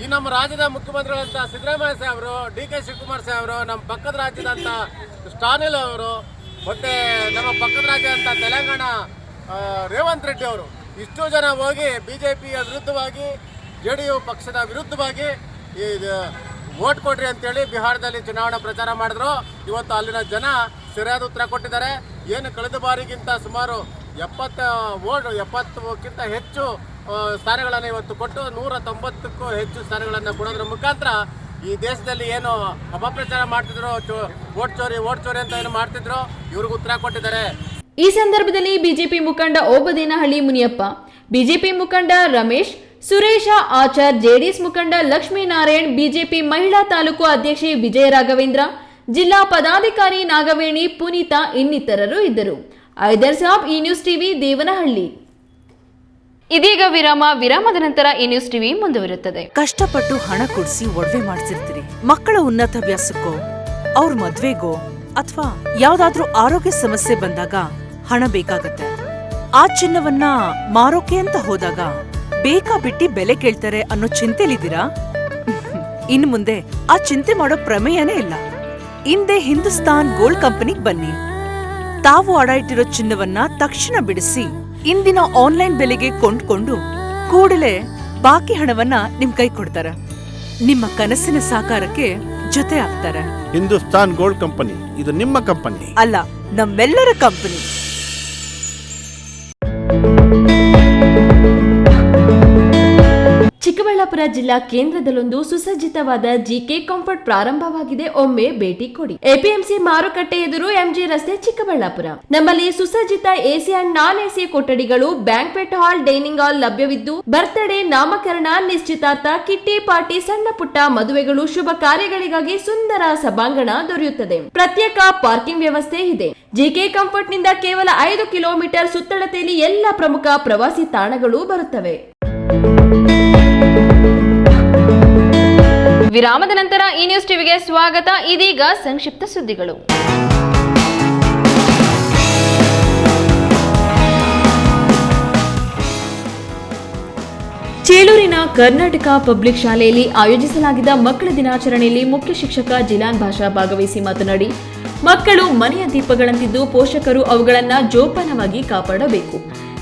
ಈ ನಮ್ಮ ರಾಜ್ಯದ ಮುಖ್ಯಮಂತ್ರಿಗಳಂತ ಸಿದ್ದರಾಮಯ್ಯ ಸಾಹೇಬರು ಡಿ ಕೆ ಶಿವಕುಮಾರ್ ಸಾಹೇಬರು ನಮ್ಮ ಪಕ್ಕದ ರಾಜ್ಯದಂತ ಸ್ಟಾನಿಲ್ ಅವರು, ಮತ್ತೆ ನಮ್ಮ ಪಕ್ಕದ ರಾಜ್ಯ ತೆಲಂಗಾಣ ರೇವಂತ್ ರೆಡ್ಡಿ ಅವರು, ಇಷ್ಟು ಜನ ಹೋಗಿ ಬಿ ಜೆ ಪಿಯ ವಿರುದ್ಧವಾಗಿ ಜೆ ಡಿ ಪಕ್ಷದ ವಿರುದ್ಧವಾಗಿ ಇದು, ವೋಟ್ ಕೊಡ್ರಿ ಅಂತೇಳಿ ಬಿಹಾರದಲ್ಲಿ ಚುನಾವಣಾ ಪ್ರಚಾರ ಮಾಡಿದ್ರು. ಇವತ್ತು ಅಲ್ಲಿನ ಜನ ಸರಿಯಾದ ಉತ್ತರ ಕೊಟ್ಟಿದ್ದಾರೆ. ಏನು ಕಳೆದ ಬಾರಿಗಿಂತ ಸುಮಾರು ಎಪ್ಪತ್ತ ವೋಟ್ ಎಪ್ಪತ್ತಕ್ಕಿಂತ ಹೆಚ್ಚು ಸ್ಥಾನಗಳನ್ನು ಇವತ್ತು ಕೊಟ್ಟು ನೂರ ತೊಂಬತ್ತಕ್ಕೂ ಹೆಚ್ಚು ಸ್ಥಾನಗಳನ್ನು ಕೊಡೋದ್ರ ಮುಖಾಂತರ ಈ ದೇಶದಲ್ಲಿ ಏನು ಅಪಪ್ರಚಾರ ಮಾಡ್ತಿದ್ರು ಓಟ್ ಚೋರಿ ಓಟ್ ಚೋರಿ ಅಂತ ಏನು ಮಾಡ್ತಿದ್ರು, ಇವ್ರಿಗೆ ಉತ್ತರ ಕೊಟ್ಟಿದ್ದಾರೆ. ಈ ಸಂದರ್ಭದಲ್ಲಿ ಬಿಜೆಪಿ ಮುಖಂಡ ಓಬದೇನಹಳ್ಳಿ ಮುನಿಯಪ್ಪ, ಬಿಜೆಪಿ ಮುಖಂಡ ರಮೇಶ್, ಸುರೇಶ ಆಚಾರ್, ಜೆಡಿಎಸ್ ಮುಖಂಡ ಲಕ್ಷ್ಮೀನಾರಾಯಣ್, ಬಿಜೆಪಿ ಮಹಿಳಾ ತಾಲೂಕು ಅಧ್ಯಕ್ಷೆ ವಿಜಯ ರಾಘವೇಂದ್ರ ಜಿಲ್ಲಾ ಪದಾಧಿಕಾರಿ ನಾಗವೇಣಿ, ಪುನೀತಾ ಇನ್ನಿತರರು ಇದ್ದರು. ಐದರ್ ಸಾಬ್ ಈ ನ್ಯೂಸ್ ಟಿವಿ ದೇವನಹಳ್ಳಿ. ಇದೀಗ ವಿರಾಮ, ವಿರಾಮದ ನಂತರ ಈ ನ್ಯೂಸ್ ಟಿವಿ ಮುಂದುವರಿಯುತ್ತದೆ. ಕಷ್ಟಪಟ್ಟು ಹಣ ಕೊಡಿಸಿ ಒಡವೆ ಮಾಡಿಸಿರ್ತೀರಿ. ಮಕ್ಕಳ ಉನ್ನತಾಭ್ಯಾಸಕ್ಕೋ ಅವ್ರ ಮದ್ವೆಗೋ, ಅಥವಾ ಯಾವ್ದಾದ್ರೂ ಆರೋಗ್ಯ ಸಮಸ್ಯೆ ಬಂದಾಗ ಹಣ ಬೇಕಾಗತ್ತೆ. ಆ ಚಿನ್ನವನ್ನ ಮಾರೋಕೆ ಅಂತ ಹೋದಾಗ ಬೇಕಾ ಬಿಟ್ಟಿ ಬೆಲೆ ಕೇಳ್ತಾರೆ ಅನ್ನೋ ಚಿಂತೆಲಿದ್ದೀರಾ? ಇನ್ ಮುಂದೆ ಆ ಚಿಂತೆ ಮಾಡೋ ಪ್ರಮೇಯನೇ ಇಲ್ಲ. ಹಿಂದೆ ಹಿಂದೂಸ್ತಾನ್ ಗೋಲ್ಡ್ ಕಂಪನಿಗ್ ಬನ್ನಿ. ತಾವು ಅಡ ಇಟ್ಟಿರೋ ಚಿನ್ನವನ್ನ ತಕ್ಷಣ ಬಿಡಿಸಿ ಇಂದಿನ ಆನ್ಲೈನ್ ಬೆಲೆಗೆ ಕೊಂಡ್ಕೊಂಡು ಕೂಡಲೇ ಬಾಕಿ ಹಣವನ್ನ ನಿಮ್ ಕೈ ಕೊಡ್ತಾರೆ. ನಿಮ್ಮ ಕನಸಿನ ಸಾಕಾರಕ್ಕೆ ಜೊತೆ ಆಗ್ತಾರೆ. ಹಿಂದೂಸ್ತಾನ್ ಗೋಲ್ಡ್ ಕಂಪನಿ ಇದು ನಿಮ್ಮ ಕಂಪನಿ. ಅಲ್ಲ ನಮ್ಮೆಲ್ಲರ ಕಂಪನಿ. ಚಿಕ್ಕಬಳ್ಳಾಪುರ ಜಿಲ್ಲಾ ಕೇಂದ್ರದಲ್ಲೊಂದು ಸುಸಜ್ಜಿತವಾದ ಜಿಕೆ ಕಂಫರ್ಟ್ ಪ್ರಾರಂಭವಾಗಿದೆ. ಒಮ್ಮೆ ಭೇಟಿ ಕೊಡಿ. ಎಪಿಎಂಸಿ ಮಾರುಕಟ್ಟೆ ಎದುರು ಎಂಜಿ ರಸ್ತೆ ಚಿಕ್ಕಬಳ್ಳಾಪುರ. ನಮ್ಮಲ್ಲಿ ಸುಸಜ್ಜಿತ ಎಸಿ ಅಂಡ್ ನಾನ್ ಎಸಿ ಕೊಠಡಿಗಳು ಬ್ಯಾಂಕ್ವೆಟ್ ಹಾಲ್, ಡೈನಿಂಗ್ ಹಾಲ್ ಲಭ್ಯವಿದ್ದು, ಬರ್ತ್ಡೇ ನಾಮಕರಣ ನಿಶ್ಚಿತಾರ್ಥ, ಕಿಟ್ಟಿ ಪಾರ್ಟಿ, ಸಣ್ಣ ಪುಟ್ಟ ಮದುವೆಗಳು, ಶುಭ ಕಾರ್ಯಗಳಿಗಾಗಿ ಸುಂದರ ಸಭಾಂಗಣ ದೊರೆಯುತ್ತದೆ. ಪ್ರತ್ಯೇಕ ಪಾರ್ಕಿಂಗ್ ವ್ಯವಸ್ಥೆ ಇದೆ. ಜಿಕೆ ಕಂಫರ್ಟ್ನಿಂದ ಕೇವಲ ಐದು ಕಿಲೋಮೀಟರ್ ಸುತ್ತಳತೆಯಲ್ಲಿ ಎಲ್ಲ ಪ್ರಮುಖ ಪ್ರವಾಸಿ ತಾಣಗಳು ಬರುತ್ತವೆ. ವಿರಾಮದ ನಂತರ ಈ ನ್ಯೂಸ್ ಟಿವಿಗೆ ಸ್ವಾಗತ. ಇದೀಗ ಸಂಕ್ಷಿಪ್ತ ಸುದ್ದಿಗಳು. ಚೇಳೂರಿನ ಕರ್ನಾಟಕ ಪಬ್ಲಿಕ್ ಶಾಲೆಯಲ್ಲಿ ಆಯೋಜಿಸಲಾಗಿದ್ದ ಮಕ್ಕಳ ದಿನಾಚರಣೆಯಲ್ಲಿ ಮುಖ್ಯ ಶಿಕ್ಷಕ ಜಿಲಾನ್ ಭಾಷಾ ಭಾಗವಹಿಸಿ ಮಾತನಾಡಿ, ಮಕ್ಕಳು ಮನೆಯ ದೀಪಗಳಂತಿದ್ದು ಪೋಷಕರು ಅವುಗಳನ್ನು ಜೋಪಾನವಾಗಿ ಕಾಪಾಡಬೇಕು.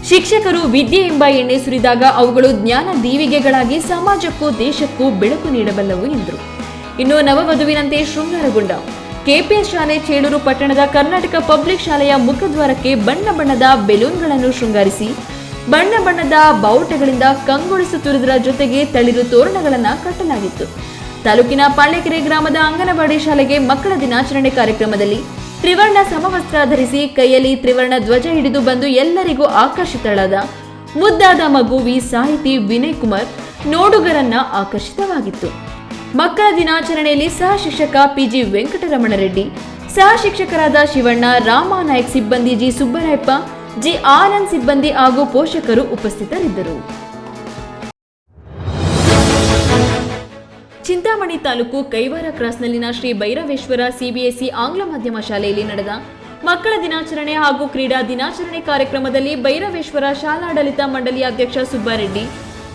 ಶಿಕ್ಷಕರು ವಿದ್ಯೆ ಎಂಬ ಎಣ್ಣೆ ಸುರಿದಾಗ ಅವುಗಳು ಜ್ಞಾನ ದೀವಿಗೆಗಳಾಗಿ ಸಮಾಜಕ್ಕೂ ದೇಶಕ್ಕೂ ಬೆಳಕು ನೀಡಬಲ್ಲವು ಎಂದರು. ಇನ್ನು ನವವಧುವಿನಂತೆ ಶೃಂಗಾರಗೊಂಡ ಕೆಪಿಎಸ್ ಶಾಲೆ ಚೇಳೂರು ಪಟ್ಟಣದ ಕರ್ನಾಟಕ ಪಬ್ಲಿಕ್ ಶಾಲೆಯ ಮುಖದ್ವಾರಕ್ಕೆ ಬಣ್ಣ ಬಣ್ಣದ ಬೆಲೂನ್ಗಳನ್ನು ಶೃಂಗಾರಿಸಿ, ಬಣ್ಣ ಬಣ್ಣದ ಬಾವುಟಗಳಿಂದ ಕಂಗೊಳಿಸುತ್ತಿರುವುದರ ಜೊತೆಗೆ ತಳಿರು ತೋರಣಗಳನ್ನು ಕಟ್ಟಲಾಗಿತ್ತು. ತಾಲೂಕಿನ ಪಾಳ್ಯಕೆರೆ ಗ್ರಾಮದ ಅಂಗನವಾಡಿ ಶಾಲೆಗೆ ಮಕ್ಕಳ ದಿನಾಚರಣೆ ಕಾರ್ಯಕ್ರಮದಲ್ಲಿ ತ್ರಿವರ್ಣ ಸಮವಸ್ತ್ರ ಧರಿಸಿ ಕೈಯಲ್ಲಿ ತ್ರಿವರ್ಣ ಧ್ವಜ ಹಿಡಿದು ಬಂದು ಎಲ್ಲರಿಗೂ ಆಕರ್ಷಿತಳಾದ ಮುದ್ದಾದ ಮಗುವಿ ಸಾಹಿತಿ ವಿನಯ್ ಕುಮಾರ್ ನೋಡುಗರನ್ನ ಆಕರ್ಷಿತವಾಗಿತ್ತು. ಮಕ್ಕಳ ದಿನಾಚರಣೆಯಲ್ಲಿ ಸಹ ಶಿಕ್ಷಕ ಪಿಜಿ ವೆಂಕಟರಮಣ ರೆಡ್ಡಿ ಸಹ ಶಿಕ್ಷಕರಾದ ಶಿವಣ್ಣ ರಾಮಾನಾಯಕ್ ಸಿಬ್ಬಂದಿ ಜಿ ಸುಬ್ಬರಾಯಪ್ಪ, ಜಿ ಆನಂದ್ ಸಿಬ್ಬಂದಿ ಹಾಗೂ ಪೋಷಕರು ಉಪಸ್ಥಿತರಿದ್ದರು. ಚಿಂತಾಮಣಿ ತಾಲೂಕು ಕೈವಾರ ಕ್ರಾಸ್ನಲ್ಲಿನ ಶ್ರೀ ಭೈರವೇಶ್ವರ ಸಿಬಿಎಸ್ಇ ಆಂಗ್ಲ ಮಾಧ್ಯಮ ಶಾಲೆಯಲ್ಲಿ ನಡೆದ ಮಕ್ಕಳ ದಿನಾಚರಣೆ ಹಾಗೂ ಕ್ರೀಡಾ ದಿನಾಚರಣೆ ಕಾರ್ಯಕ್ರಮದಲ್ಲಿ ಭೈರವೇಶ್ವರ ಶಾಲಾಡಳಿತ ಮಂಡಳಿ ಅಧ್ಯಕ್ಷ ಸುಬ್ಬಾರೆಡ್ಡಿ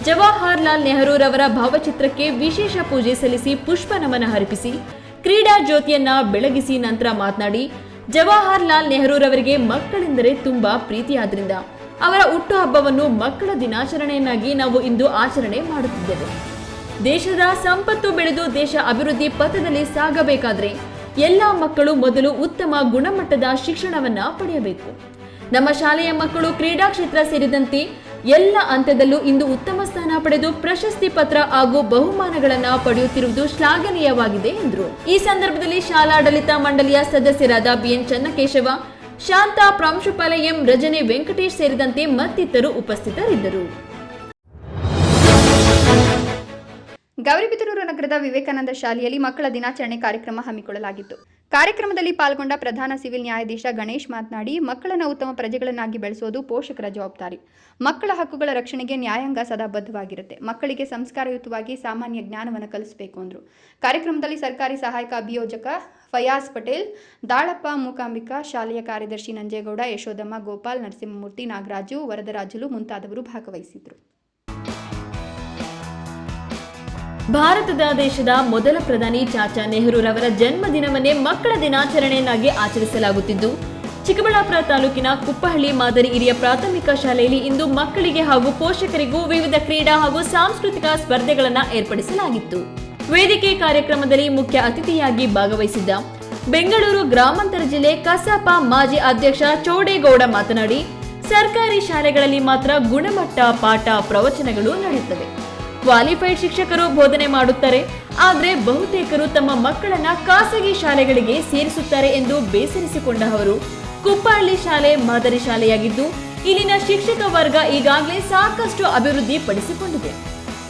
ಜವಾಹರ್ಲಾಲ್ ನೆಹರೂರವರ ಭಾವಚಿತ್ರಕ್ಕೆ ವಿಶೇಷ ಪೂಜೆ ಸಲ್ಲಿಸಿ ಪುಷ್ಪ ನಮನ ಅರ್ಪಿಸಿ, ಕ್ರೀಡಾ ಜ್ಯೋತಿಯನ್ನ ಬೆಳಗಿಸಿ ನಂತರ ಮಾತನಾಡಿ ಜವಾಹರ್ಲಾಲ್ ನೆಹರೂರವರಿಗೆ ಮಕ್ಕಳೆಂದರೆ ತುಂಬಾ ಪ್ರೀತಿಯಾದ್ರಿಂದ ಅವರ ಹುಟ್ಟುಹಬ್ಬವನ್ನು ಮಕ್ಕಳ ದಿನಾಚರಣೆಯನ್ನಾಗಿ ನಾವು ಇಂದು ಆಚರಣೆ ಮಾಡುತ್ತಿದ್ದೇವೆ. ದೇಶದ ಸಂಪತ್ತು ಬೆಳೆದು ದೇಶ ಅಭಿವೃದ್ಧಿ ಪಥದಲ್ಲಿ ಸಾಗಬೇಕಾದ್ರೆ ಎಲ್ಲ ಮಕ್ಕಳು ಮೊದಲು ಉತ್ತಮ ಗುಣಮಟ್ಟದ ಶಿಕ್ಷಣವನ್ನ ಪಡೆಯಬೇಕು. ನಮ್ಮ ಶಾಲೆಯ ಮಕ್ಕಳು ಕ್ರೀಡಾ ಕ್ಷೇತ್ರ ಸೇರಿದಂತೆ ಎಲ್ಲ ಹಂತದಲ್ಲೂ ಇಂದು ಉತ್ತಮ ಸ್ಥಾನ ಪಡೆದು ಪ್ರಶಸ್ತಿ ಪತ್ರ ಹಾಗೂ ಬಹುಮಾನಗಳನ್ನ ಪಡೆಯುತ್ತಿರುವುದು ಶ್ಲಾಘನೀಯವಾಗಿದೆ, ಎಂದರು. ಈ ಸಂದರ್ಭದಲ್ಲಿ ಶಾಲಾಡಳಿತ ಮಂಡಳಿಯ ಸದಸ್ಯರಾದ ಬಿಎನ್ ಚನ್ನಕೇಶವ, ಶಾಂತಾ ಪ್ರಾಂಶುಪಾಲ ಎಂ ರಜನಿ ವೆಂಕಟೇಶ್ ಸೇರಿದಂತೆ ಮತ್ತಿತರು ಉಪಸ್ಥಿತರಿದ್ದರು. ಗೌರಿಬಿದನೂರು ನಗರದ ವಿವೇಕಾನಂದ ಶಾಲೆಯಲ್ಲಿ ಮಕ್ಕಳ ದಿನಾಚರಣೆ ಕಾರ್ಯಕ್ರಮ ಹಮ್ಮಿಕೊಳ್ಳಲಾಗಿತ್ತು. ಕಾರ್ಯಕ್ರಮದಲ್ಲಿ ಪಾಲ್ಗೊಂಡ ಪ್ರಧಾನ ಸಿವಿಲ್ ನ್ಯಾಯಾಧೀಶ ಗಣೇಶ್ ಮಾತನಾಡಿ, ಮಕ್ಕಳನ್ನು ಉತ್ತಮ ಪ್ರಜೆಗಳನ್ನಾಗಿ ಬೆಳೆಸುವುದು ಪೋಷಕರ ಜವಾಬ್ದಾರಿ. ಮಕ್ಕಳ ಹಕ್ಕುಗಳ ರಕ್ಷಣೆಗೆ ನ್ಯಾಯಾಂಗ ಸದಾ ಬದ್ಧವಾಗಿರುತ್ತೆ. ಮಕ್ಕಳಿಗೆ ಸಂಸ್ಕಾರಯುತವಾಗಿ ಸಾಮಾನ್ಯ ಜ್ಞಾನವನ್ನು ಕಲಿಸಬೇಕು ಅಂದರು. ಕಾರ್ಯಕ್ರಮದಲ್ಲಿ ಸರ್ಕಾರಿ ಸಹಾಯಕ ಅಭಿಯೋಜಕ ಫಯಾಸ್ ಪಟೇಲ್, ದಾಳಪ್ಪ ಮೂಕಾಂಬಿಕಾ, ಶಾಲೆಯ ಕಾರ್ಯದರ್ಶಿ ನಂಜೇಗೌಡ ಯಶೋದಮ್ಮ ಗೋಪಾಲ್, ನರಸಿಂಹಮೂರ್ತಿ ನಾಗರಾಜು, ವರದರಾಜುಲು ಮುಂತಾದವರು ಭಾಗವಹಿಸಿದರು. ಭಾರತದ ದೇಶದ ಮೊದಲ ಪ್ರಧಾನಿ ಚಾಚಾ ನೆಹರೂರವರ ಜನ್ಮದಿನವನ್ನೇ ಮಕ್ಕಳ ದಿನಾಚರಣೆಯನ್ನಾಗಿ ಆಚರಿಸಲಾಗುತ್ತಿದ್ದು, ಚಿಕ್ಕಬಳ್ಳಾಪುರ ತಾಲೂಕಿನ ಕುಪ್ಪಹಳ್ಳಿ ಮಾದರಿ ಹಿರಿಯ ಪ್ರಾಥಮಿಕ ಶಾಲೆಯಲ್ಲಿ ಇಂದು ಮಕ್ಕಳಿಗೆ ಹಾಗೂ ಪೋಷಕರಿಗೂ ವಿವಿಧ ಕ್ರೀಡಾ ಹಾಗೂ ಸಾಂಸ್ಕೃತಿಕ ಸ್ಪರ್ಧೆಗಳನ್ನು ಏರ್ಪಡಿಸಲಾಗಿತ್ತು. ವೇದಿಕೆ ಕಾರ್ಯಕ್ರಮದಲ್ಲಿ ಮುಖ್ಯ ಅತಿಥಿಯಾಗಿ ಭಾಗವಹಿಸಿದ್ದ ಬೆಂಗಳೂರು ಗ್ರಾಮಾಂತರ ಜಿಲ್ಲೆ ಕಸಾಪ ಮಾಜಿ ಅಧ್ಯಕ್ಷ ಚೌಡೇಗೌಡ ಮಾತನಾಡಿ, ಸರ್ಕಾರಿ ಶಾಲೆಗಳಲ್ಲಿ ಮಾತ್ರ ಗುಣಮಟ್ಟ ಪಾಠ ಪ್ರವಚನಗಳು ನಡೆಯುತ್ತವೆ. ಕ್ವಾಲಿಫೈಡ್ ಶಿಕ್ಷಕರು ಬೋಧನೆ ಮಾಡುತ್ತಾರೆ, ಆದರೆ ಬಹುತೇಕರು ತಮ್ಮ ಮಕ್ಕಳನ್ನ ಖಾಸಗಿ ಶಾಲೆಗಳಿಗೆ ಸೇರಿಸುತ್ತಾರೆ ಎಂದು ಬೇಸರಿಸಿಕೊಂಡ ಅವರು ಕುಪ್ಪಳ್ಳಿ ಶಾಲೆ ಮಾದರಿ ಶಾಲೆಯಾಗಿದ್ದು, ಇಲ್ಲಿನ ಶಿಕ್ಷಕ ವರ್ಗ ಈಗಾಗಲೇ ಸಾಕಷ್ಟು ಅಭಿವೃದ್ಧಿ ಪಡಿಸಿಕೊಂಡಿದೆ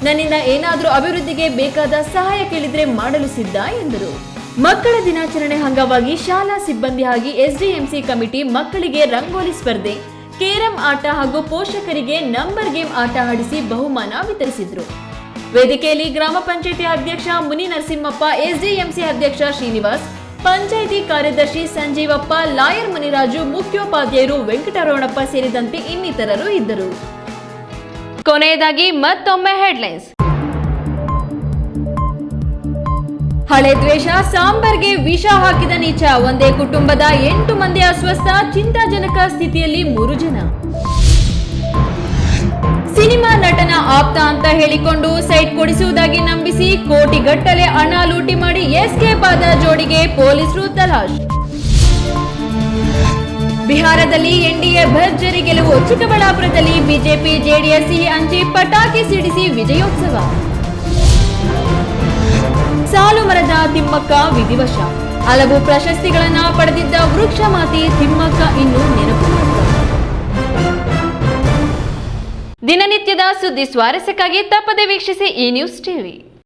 ನನ್ನಿಂದ ಏನಾದರೂ ಅಭಿವೃದ್ಧಿಗೆ ಬೇಕಾದ ಸಹಾಯ ಕೇಳಿದ್ರೆ ಮಾಡಲು ಸಿದ್ಧ ಎಂದರು. ಮಕ್ಕಳ ದಿನಾಚರಣೆ ಅಂಗವಾಗಿ ಶಾಲಾ ಸಿಬ್ಬಂದಿ ಹಾಗೂ ಎಸ್ಡಿಎಂಸಿ ಕಮಿಟಿ ಮಕ್ಕಳಿಗೆ ರಂಗೋಲಿ ಸ್ಪರ್ಧೆ ಕೇರಂ ಆಟ ಹಾಗೂ ಪೋಷಕರಿಗೆ ನಂಬರ್ ಗೇಮ್ ಆಟ ಆಡಿಸಿ ಬಹುಮಾನ ವಿತರಿಸಿದ್ರು. ವೇದಿಕೆಯಲ್ಲಿ ಗ್ರಾಮ ಪಂಚಾಯಿತಿ ಅಧ್ಯಕ್ಷ ಮುನಿ ನರಸಿಂಹಪ್ಪ ಎಸ್ಡಿಎಂಸಿ ಅಧ್ಯಕ್ಷ ಶ್ರೀನಿವಾಸ್, ಪಂಚಾಯಿತಿ ಕಾರ್ಯದರ್ಶಿ ಸಂಜೀವಪ್ಪ, ಲಾಯರ್ ಮುನಿರಾಜು, ಮುಖ್ಯೋಪಾಧ್ಯಾಯರು ವೆಂಕಟರಮಣಪ್ಪ ಸೇರಿದಂತೆ ಇನ್ನಿತರರು ಇದ್ದರು. ಕೊನೆಯದಾಗಿ ಮತ್ತೊಮ್ಮೆ ಹೆಡ್ಲೈನ್ಸ್ ಹಳೆ ದ್ವೇಷ, ಸಾಂಬಾರ್ಗೆ ವಿಷ ಹಾಕಿದ ನೀಚ, ಒಂದೇ ಕುಟುಂಬದ ಎಂಟು ಮಂದಿ ಅಸ್ವಸ್ಥ, ಚಿಂತಾಜನಕ ಸ್ಥಿತಿಯಲ್ಲಿ ಮೂರು ಜನ. ಸಿನಿಮಾ ನಟನ ಆಪ್ತ ಅಂತ ಹೇಳಿಕೊಂಡು ಸೈಟ್ ಕೊಡಿಸುವುದಾಗಿ ನಂಬಿಸಿ ಕೋಟಿಗಟ್ಟಲೆ ಹಣ ಲೂಟಿ ಮಾಡಿ ಎಸ್ಕೇಪ್ ಆದ ಜೋಡಿಗೆ ಪೊಲೀಸರು ತಲಾಶ್. ಬಿಹಾರದಲ್ಲಿ ಎನ್ಡಿಎ ಭರ್ಜರಿ ಗೆಲುವು ಚಿಕ್ಕಬಳ್ಳಾಪುರದಲ್ಲಿ ಬಿಜೆಪಿ, ಜೆಡಿಎಸ್, ಸಿಹಿ ಹಂಚಿ ಪಟಾಕಿ ಸಿಡಿಸಿ ವಿಜಯೋತ್ಸವ. ಸಾಲು ಮರದ ತಿಮ್ಮಕ್ಕ ವಿಧಿವಶ. ಹಲವು ಪ್ರಶಸ್ತಿಗಳನ್ನ ಪಡೆದಿದ್ದ ವೃಕ್ಷ ಮಾತೆ ತಿಮ್ಮಕ್ಕ ಇನ್ನು ನೆನಪು ದಿನನಿತ್ಯದ ಸುದ್ದಿ ಸ್ವಾರಸ್ಯಕ್ಕಾಗಿ ತಪ್ಪದೆ ವೀಕ್ಷಿಸಿ ಈ ನ್ಯೂಸ್ ಟಿವಿ.